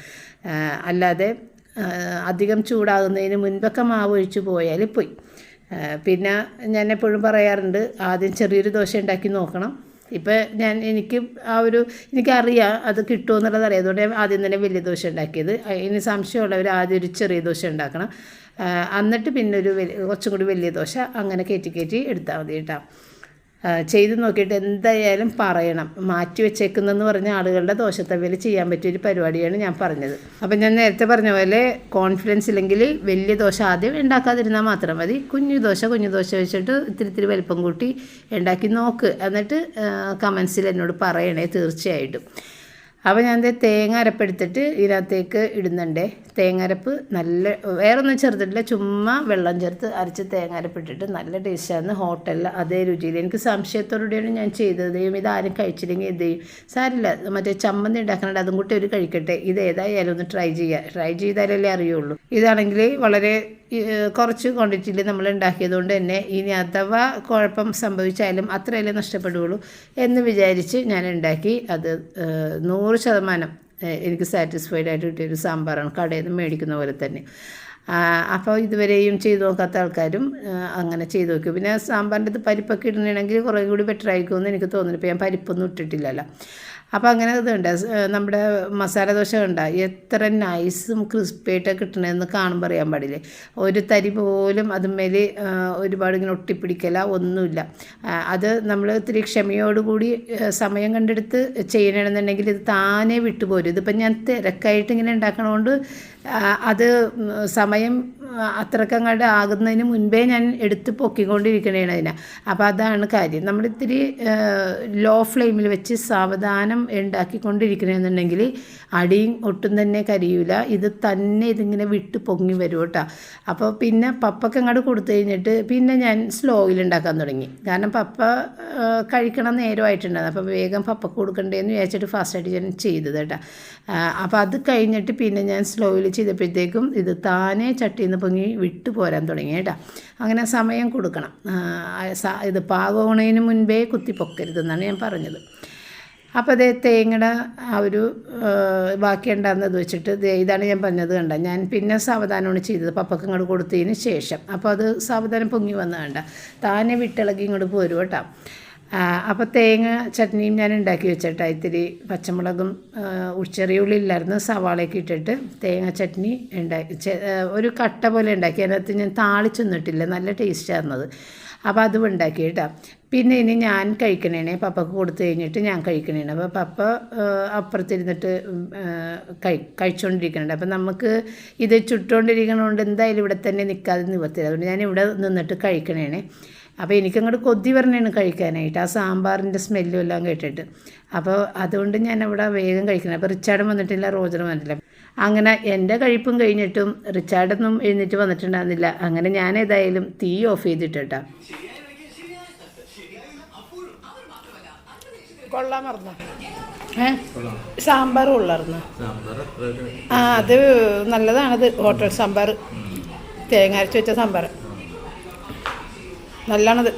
അല്ലാതെ അധികം ചൂടാകുന്നതിന് മുൻപൊക്കെ മാവ് ഒഴിച്ചു പോയാൽ പോയി. പിന്നെ ഞാൻ എപ്പോഴും പറയാറുണ്ട് ആദ്യം ചെറിയൊരു ദോശ ഉണ്ടാക്കി നോക്കണം. ഇപ്പം ഞാൻ എനിക്ക് ആ ഒരു എനിക്കറിയാം അത് കിട്ടുമോ എന്നുള്ളത് അറിയാം. അതുകൊണ്ട് ആദ്യം തന്നെ വലിയ ദോശ ഉണ്ടാക്കിയത്. ഇനി സംശയമുള്ളവർ ആദ്യം ഒരു ചെറിയ ദോശ ഉണ്ടാക്കണം. എന്നിട്ട് പിന്നെ ഒരു വലിയ കുറച്ചും കൂടി വലിയ ദോശ അങ്ങനെ കയറ്റി കയറ്റി എടുത്താൽ മതി കേട്ടോ. ചെയ്ത് നോക്കിയിട്ട് എന്തായാലും പറയണം. മാറ്റി വെച്ചേക്കുന്നതെന്ന് പറഞ്ഞ ആളുകളുടെ ദോഷത്തവയിൽ ചെയ്യാൻ പറ്റിയൊരു പരിപാടിയാണ് ഞാൻ പറഞ്ഞത്. അപ്പം ഞാൻ നേരത്തെ പറഞ്ഞ പോലെ കോൺഫിഡൻസ് ഇല്ലെങ്കിൽ വലിയ ദോശ ആദ്യം ഉണ്ടാക്കാതിരുന്നാൽ മാത്രം മതി. കുഞ്ഞു ദോശ കുഞ്ഞു ദോശ വെച്ചിട്ട് ഇത്തിരി ഇത്തിരി വലിപ്പം കൂട്ടി ഉണ്ടാക്കി നോക്ക്. എന്നിട്ട് കമൻസിൽ എന്നോട് പറയണേ തീർച്ചയായിട്ടും. അപ്പോൾ ഞാൻ ദേ തേങ്ങ അരപ്പെടുത്തിട്ട് ഇതിനകത്തേക്ക് ഇടുന്നുണ്ടേ. തേങ്ങ അരപ്പ് നല്ല വേറൊന്നും ചേർത്തിട്ടില്ല. ചുമ്മാ വെള്ളം ചേർത്ത് അരച്ച് തേങ്ങ അരപ്പിട്ടിട്ട് നല്ല ടേസ്റ്റാണ് ഹോട്ടലിൽ അതേ രുചിയിൽ എനിക്ക് സംശയത്തോടുകൂടിയാണ് ഞാൻ ചെയ്തത്. ഇതാരും ഇത് കഴിച്ചില്ലെങ്കിൽ എന്ത് ചെയ്യും. സാരില്ല മറ്റേ ചമ്മന്തി ഉണ്ടാക്കണത് അതും കൂട്ടി ഒരു കഴിക്കട്ടെ. ഇത് ഏതായാലും ഒന്ന് ട്രൈ ചെയ്യുക ട്രൈ ചെയ്താലല്ലേ അറിയുള്ളൂ. ഇതാണെങ്കിൽ വളരെ കുറച്ച് ക്വാണ്ടിറ്റിയിൽ നമ്മൾ ഉണ്ടാക്കിയത് കൊണ്ട് തന്നെ ഇനി അഥവാ കുഴപ്പം സംഭവിച്ചാലും അത്രയല്ലേ നഷ്ടപ്പെടുകയുള്ളൂ എന്ന് വിചാരിച്ച് ഞാൻ ഉണ്ടാക്കി. അത് ഏഹ്, നൂറ് ശതമാനം എനിക്ക് സാറ്റിസ്ഫൈഡ് ആയിട്ട് കിട്ടിയൊരു സാമ്പാറാണ് കടയിൽ നിന്ന് മേടിക്കുന്ന പോലെ തന്നെ. അപ്പോൾ ഇതുവരെയും ചെയ്തു നോക്കാത്ത ആൾക്കാരും അങ്ങനെ ചെയ്തു നോക്കും. പിന്നെ സാമ്പാറിന്റെ ഇത് പരിപ്പൊക്കെ ഇടുന്നുണ്ടെങ്കിൽ കുറേ കൂടി ബെറ്റർ ആയിരിക്കുമെന്ന് എനിക്ക് തോന്നുന്നു. ഇപ്പോൾ ഞാൻ പരിപ്പൊന്നും ഇട്ടിട്ടില്ലല്ലോ. അപ്പോൾ അങ്ങനെ ഇതുണ്ട് നമ്മുടെ മസാല ദോശ കണ്ട എത്ര നൈസും ക്രിസ്പിയായിട്ട് കിട്ടണമെന്ന് കാണുമ്പോൾ അറിയാൻ പാടില്ലേ? ഒരു തരി പോലും അതുമേൽ ഒരുപാട് ഇങ്ങനെ ഒട്ടിപ്പിടിക്കല ഒന്നുമില്ല. അത് നമ്മൾ ഇത്തിരി ക്ഷമയോടുകൂടി സമയം കണ്ടെടുത്ത് ചെയ്യണമെന്നുണ്ടെങ്കിൽ ഇത് താനേ വിട്ടുപോരും. ഇതിപ്പോൾ ഞാൻ തിരക്കായിട്ട് ഇങ്ങനെ ഉണ്ടാക്കണതുകൊണ്ട് അത് സമയം അത്രക്കങ്ങോട്ട് ആകുന്നതിന് മുൻപേ ഞാൻ എടുത്ത് പൊക്കിക്കൊണ്ടിരിക്കണേണ് അതിനെ. അപ്പോൾ അതാണ് കാര്യം. നമ്മൾ ഇത്തിരി ലോ ഫ്ലെയിമിൽ വെച്ച് സാവധാനം ഉണ്ടാക്കിക്കൊണ്ടിരിക്കണമെന്നുണ്ടെങ്കിൽ അടിയും ഒട്ടും തന്നെ കരിയൂല. ഇത് തന്നെ ഇതിങ്ങനെ വിട്ട് പൊങ്ങി വരും കേട്ടോ. അപ്പോൾ പിന്നെ പപ്പക്ക് അങ്ങോട്ട് കൊടുത്തു കഴിഞ്ഞിട്ട് പിന്നെ ഞാൻ സ്ലോയിൽ ഉണ്ടാക്കാൻ തുടങ്ങി. കാരണം പപ്പ കഴിക്കണം നേരമായിട്ടുണ്ടായിരുന്നു. അപ്പോൾ വേഗം പപ്പക്ക് കൊടുക്കണ്ടേന്ന് വിചാരിച്ചിട്ട് ഫാസ്റ്റായിട്ട് ഞാൻ ചെയ്തത് കേട്ടോ. അപ്പോൾ അത് കഴിഞ്ഞിട്ട് പിന്നെ ഞാൻ സ്ലോയിൽ ചെയ്തപ്പോഴത്തേക്കും ഇത് താനേ ചട്ടിയിൽ നിന്ന് പൊങ്ങി വിട്ടു പോരാൻ തുടങ്ങി കേട്ടോ. അങ്ങനെ സമയം കൊടുക്കണം. ഇത് പാകോണതിന് മുൻപേ കുത്തി പൊക്കരുതെന്നാണ് ഞാൻ പറഞ്ഞത്. അപ്പോൾ അതേ തേങ്ങയുടെ ആ ഒരു ബാക്കി ഉണ്ടാകുന്നത് വെച്ചിട്ട് ഇതാണ് ഞാൻ പറഞ്ഞത് കണ്ട. ഞാൻ പിന്നെ സാവധാനമാണ് ചെയ്തത്. പപ്പക്ക് ഇങ്ങോട്ട് കൊടുത്തതിന് ശേഷം. അപ്പോൾ അത് സാവധാനം പൊങ്ങി വന്ന കണ്ട. താനെ വിട്ടിളകി ഇങ്ങോട്ട് പോരും കേട്ടോ. അപ്പോൾ തേങ്ങ ചട്നിയും ഞാൻ ഉണ്ടാക്കി വെച്ചിട്ട്. ഇത്തിരി പച്ചമുളകും ചെറിയ ഉള്ളി ഇല്ലായിരുന്നു സവാളയൊക്കെ ഇട്ടിട്ട് തേങ്ങ ചട്നി ഉണ്ടാക്കി ഒരു കട്ട പോലെ ഉണ്ടാക്കി. അതിനകത്ത് ഞാൻ താളിച്ചൊന്നിട്ടില്ല നല്ല ടേസ്റ്റായിരുന്നത് അപ്പോൾ അതും ഉണ്ടാക്കി കേട്ടോ. പിന്നെ ഇനി ഞാൻ കഴിക്കണേ പപ്പക്ക് കൊടുത്തു കഴിഞ്ഞിട്ട് ഞാൻ കഴിക്കണേ അപ്പോൾ പപ്പ അപ്പുറത്തിരുന്നിട്ട് കഴി കഴിച്ചുകൊണ്ടിരിക്കുന്നുണ്ട് അപ്പോൾ നമുക്ക് ഇത് ചുട്ടുകൊണ്ടിരിക്കണതുകൊണ്ട് എന്തായാലും ഇവിടെ തന്നെ നിൽക്കാതെ നിവർത്തില്ല. അതുകൊണ്ട് ഞാൻ ഇവിടെ നിന്നിട്ട് കഴിക്കണേനെ അപ്പോൾ എനിക്കങ്ങോട്ട് കൊതി പറഞ്ഞാണ് കഴിക്കാനായിട്ട്. ആ സാമ്പാറിന്റെ സ്മെല്ലും എല്ലാം കേട്ടിട്ട്. അപ്പോൾ അതുകൊണ്ട് ഞാൻ അവിടെ വേഗം കഴിക്കണം. അപ്പോൾ റിച്ചാർഡും വന്നിട്ടില്ല റോജറും വന്നിട്ടില്ല. അങ്ങനെ എന്റെ കഴിപ്പും കഴിഞ്ഞിട്ടും റിച്ചാർഡൊന്നും എഴുന്നേറ്റ് വന്നിട്ടുണ്ടായിരുന്നില്ല. അങ്ങനെ ഞാൻ ഏതായാലും തീ ഓഫ് ചെയ്തിട്ടാ കൊള്ളാൻ മറന്നു സാമ്പാർ കൊള്ളായിരുന്നു സാമ്പാർ അത്ര ഒരു ആ അത് നല്ലതാണത്. ഹോട്ടൽ സാമ്പാർ. തേങ്ങ അരച്ച് വെച്ച സാമ്പാർ. നല്ലതാണത്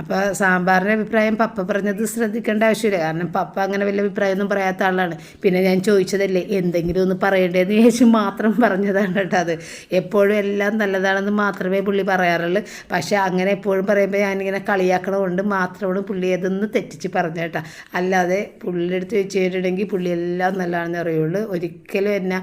അപ്പോൾ സാമ്പാറിന്റെ അഭിപ്രായം പപ്പ പറഞ്ഞത് ശ്രദ്ധിക്കേണ്ട ആവശ്യമില്ല. കാരണം പപ്പ അങ്ങനെ വലിയ അഭിപ്രായമൊന്നും പറയാത്ത ആളാണ്. പിന്നെ ഞാൻ ചോദിച്ചതല്ലേ എന്തെങ്കിലും ഒന്ന് പറയണ്ടേന്ന് ചേച്ചി മാത്രം പറഞ്ഞതാണ് കേട്ടോ അത്. എപ്പോഴും എല്ലാം നല്ലതാണെന്ന് മാത്രമേ പുള്ളി പറയാറുള്ളൂ. പക്ഷേ അങ്ങനെ എപ്പോഴും പറയുമ്പോൾ ഞാനിങ്ങനെ കളിയാക്കണമുണ്ട് മാത്രമാണ് പുള്ളി അതൊന്ന് തെറ്റിച്ച് പറഞ്ഞു കേട്ടോ. അല്ലാതെ പുള്ളിയുടെ അടുത്ത് കഴിഞ്ഞിട്ടുണ്ടെങ്കിൽ പുള്ളി എല്ലാം നല്ലതാണെന്ന് പറയുള്ളൂ. ഒരിക്കലും എന്നെ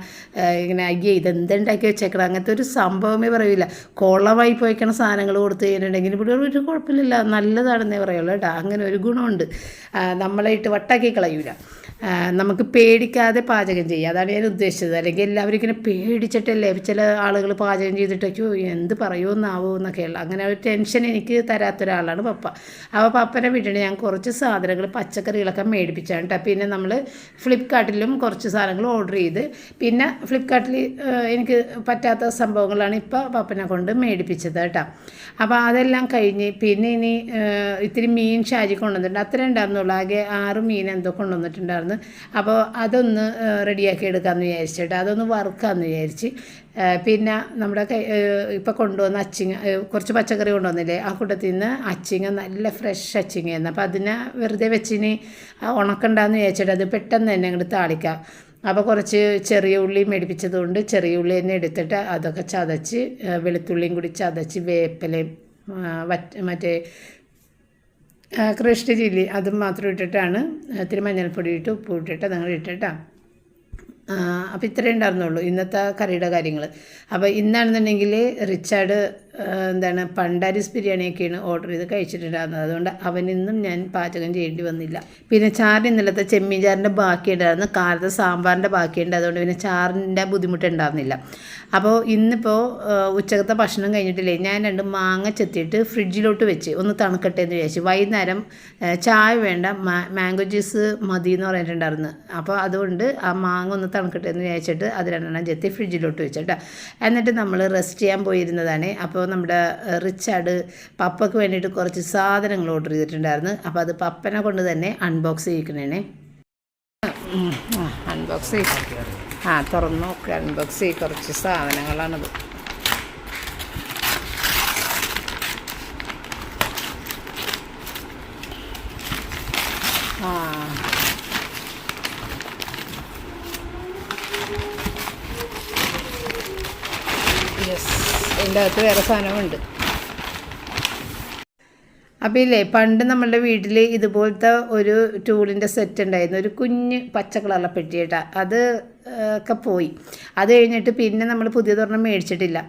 ഇങ്ങനെ അയ്യേ ഇതെന്തുണ്ടാക്കി വെച്ചേക്കണം? അങ്ങനത്തെ ഒരു സംഭവമേ പറയില്ല കോളമായി പോയിക്കണ സാധനങ്ങൾ കൊടുത്തു കഴിഞ്ഞിട്ടുണ്ടെങ്കിൽ പുള്ളി ഒരു കുഴപ്പമില്ല നല്ലതാണെന്നേ പറയുള്ളൂ കേട്ടോ. അങ്ങനെ ഒരു ഗുണമുണ്ട്. നമ്മളായിട്ട് നമ്മളെ വട്ടാക്കി കളയൂല. നമുക്ക് പേടിക്കാതെ പാചകം ചെയ്യുക അതാണ് ഞാൻ ഉദ്ദേശിച്ചത്. അല്ലെങ്കിൽ എല്ലാവരും ഇങ്ങനെ പേടിച്ചിട്ടല്ലേ ചില ആളുകൾ പാചകം ചെയ്തിട്ട് എന്ത് പറയുമെന്നാവോ എന്നൊക്കെയുള്ള അങ്ങനെ ഒരു ടെൻഷൻ എനിക്ക് തരാത്ത ഒരാളാണ് പപ്പ. അപ്പോൾ പപ്പനെ വീട്ടിൽ ഞാൻ കുറച്ച് സാധനങ്ങൾ പച്ചക്കറികളൊക്കെ മേടിപ്പിച്ചാണ് കേട്ടോ. പിന്നെ നമ്മൾ ഫ്ലിപ്കാർട്ടിലും കുറച്ച് സാധനങ്ങൾ ഓർഡർ ചെയ്ത്. പിന്നെ ഫ്ലിപ്കാർട്ടിൽ എനിക്ക് പറ്റാത്ത സംഭവങ്ങളാണ് ഇപ്പോൾ പപ്പനെ കൊണ്ട് മേടിപ്പിച്ചത് കേട്ടോ. അപ്പോൾ അതെല്ലാം കഴിഞ്ഞ് പിന്നെ ഇനി ഇത്തിരി മീൻ ഷാജി കൊണ്ടുവന്നിട്ടുണ്ട്. അത്ര ഉണ്ടായിരുന്നുള്ളൂ. ആകെ ആറ് മീൻ എന്തോ കൊണ്ടുവന്നിട്ടുണ്ടായിരുന്നു. അപ്പോൾ അതൊന്ന് റെഡിയാക്കി എടുക്കാമെന്ന് വിചാരിച്ചിട്ട് അതൊന്ന് വറുക്കാമെന്ന് വിചാരിച്ച്. പിന്നെ നമ്മുടെ കൈ ഇപ്പോൾ കൊണ്ടുവന്ന അച്ചിങ്ങ കുറച്ച് പച്ചക്കറി കൊണ്ടുവന്നില്ലേ? ആ കൂട്ടത്തിൽ നിന്ന് അച്ചിങ്ങ നല്ല ഫ്രഷ് അച്ചിങ്ങയായിരുന്നു. അപ്പോൾ അതിനെ വെറുതെ വെച്ചിന് ഉണക്കണ്ടെന്ന് വിചാരിച്ചിട്ട് അത് പെട്ടെന്ന് തന്നെ അങ്ങോട്ട് താളിക്കാം. അപ്പോൾ കുറച്ച് ചെറിയ ഉള്ളി മേടിപ്പിച്ചതുകൊണ്ട് ചെറിയ ഉള്ളി തന്നെ എടുത്തിട്ട് അതൊക്കെ ചതച്ച് വെളുത്തുള്ളിയും കൂടി ചതച്ച് വേപ്പിലയും മറ്റേ കൃഷ്ണ ചില്ലി അതും മാത്രം ഇട്ടിട്ടാണ് ഇത്തിരി മഞ്ഞൾപ്പൊടി ഇട്ട് ഉപ്പ് ഇട്ടിട്ട്. നിങ്ങൾ ഇട്ടിട്ടാണ് അപ്പോൾ ഇത്രയേ ഉണ്ടായിരുന്നുള്ളൂ ഇന്നത്തെ കറിയുടെ കാര്യങ്ങൾ അപ്പോൾ ഇന്നാണെന്നുണ്ടെങ്കിൽ റിച്ചാർഡ് എന്താണ് പണ്ടാരിസ് ബിരിയാണിയൊക്കെയാണ് ഓർഡർ ചെയ്ത് കഴിച്ചിട്ടുണ്ടായിരുന്നത്. അതുകൊണ്ട് അവനിന്നും ഞാൻ പാചകം ചെയ്യേണ്ടി വന്നില്ല. പിന്നെ ചാറിന് ഇന്നലത്തെ ചെമ്മീൻ ചാറിന്റെ ബാക്കിയുണ്ടായിരുന്നു കാലത്തെ സാമ്പാറിന്റെ ബാക്കിയുണ്ട് അതുകൊണ്ട് പിന്നെ ചാറിന്റെ ബുദ്ധിമുട്ടുണ്ടായിരുന്നില്ല അപ്പോൾ ഇന്നിപ്പോൾ ഉച്ചകത്തെ ഭക്ഷണം കഴിഞ്ഞിട്ടില്ലേ? ഞാൻ രണ്ട് മാങ്ങ ചെത്തിയിട്ട് ഫ്രിഡ്ജിലോട്ട് വെച്ച് ഒന്ന് തണുക്കട്ടെ എന്ന് വിചാരിച്ചു. വൈകുന്നേരം ചായ വേണ്ട മാംഗോ ജ്യൂസ് മതി എന്ന് പറഞ്ഞിട്ടുണ്ടായിരുന്നു. അപ്പോൾ അതുകൊണ്ട് ആ മാങ്ങ ഒന്ന് തണുക്കട്ടെ എന്ന് വിചാരിച്ചിട്ട് അത് രണ്ടെണ്ണം ചെത്തി ഫ്രിഡ്ജിലോട്ട് വെച്ചിട്ടാണ് എന്നിട്ട് നമ്മൾ റെസ്റ്റ് ചെയ്യാൻ പോയിരുന്നതാണ്. അപ്പോൾ നമ്മുടെ റിച്ചാർഡ് പപ്പയ്ക്ക് വേണ്ടിയിട്ട് കുറച്ച് സാധനങ്ങൾ ഓർഡർ ചെയ്തിട്ടുണ്ടായിരുന്നു. അപ്പോൾ അത് പപ്പനെ കൊണ്ട് തന്നെ അൺബോക്സ് ചെയ്യിക്കണേ അൺബോക്സ് ആ തുറന്ന് നോക്കുക അൺബോക്സ് ചെയ്യും കുറച്ച് സാധനങ്ങളാണത്. ആ യെസ് എന്റെ അകത്ത് വേറെ സാധനമുണ്ട്. അപ്പോൾ ഇല്ലേ പണ്ട് നമ്മളുടെ വീട്ടിൽ ഇതുപോലത്തെ ഒരു ടൂളിന്റെ സെറ്റ് ഉണ്ടായിരുന്നു. ഒരു കുഞ്ഞ് പച്ച കളറിലെ അത് ഒക്കെ പോയി. അത് കഴിഞ്ഞിട്ട് പിന്നെ നമ്മൾ പുതിയതൊരെണ്ണം മേടിച്ചിട്ടില്ല.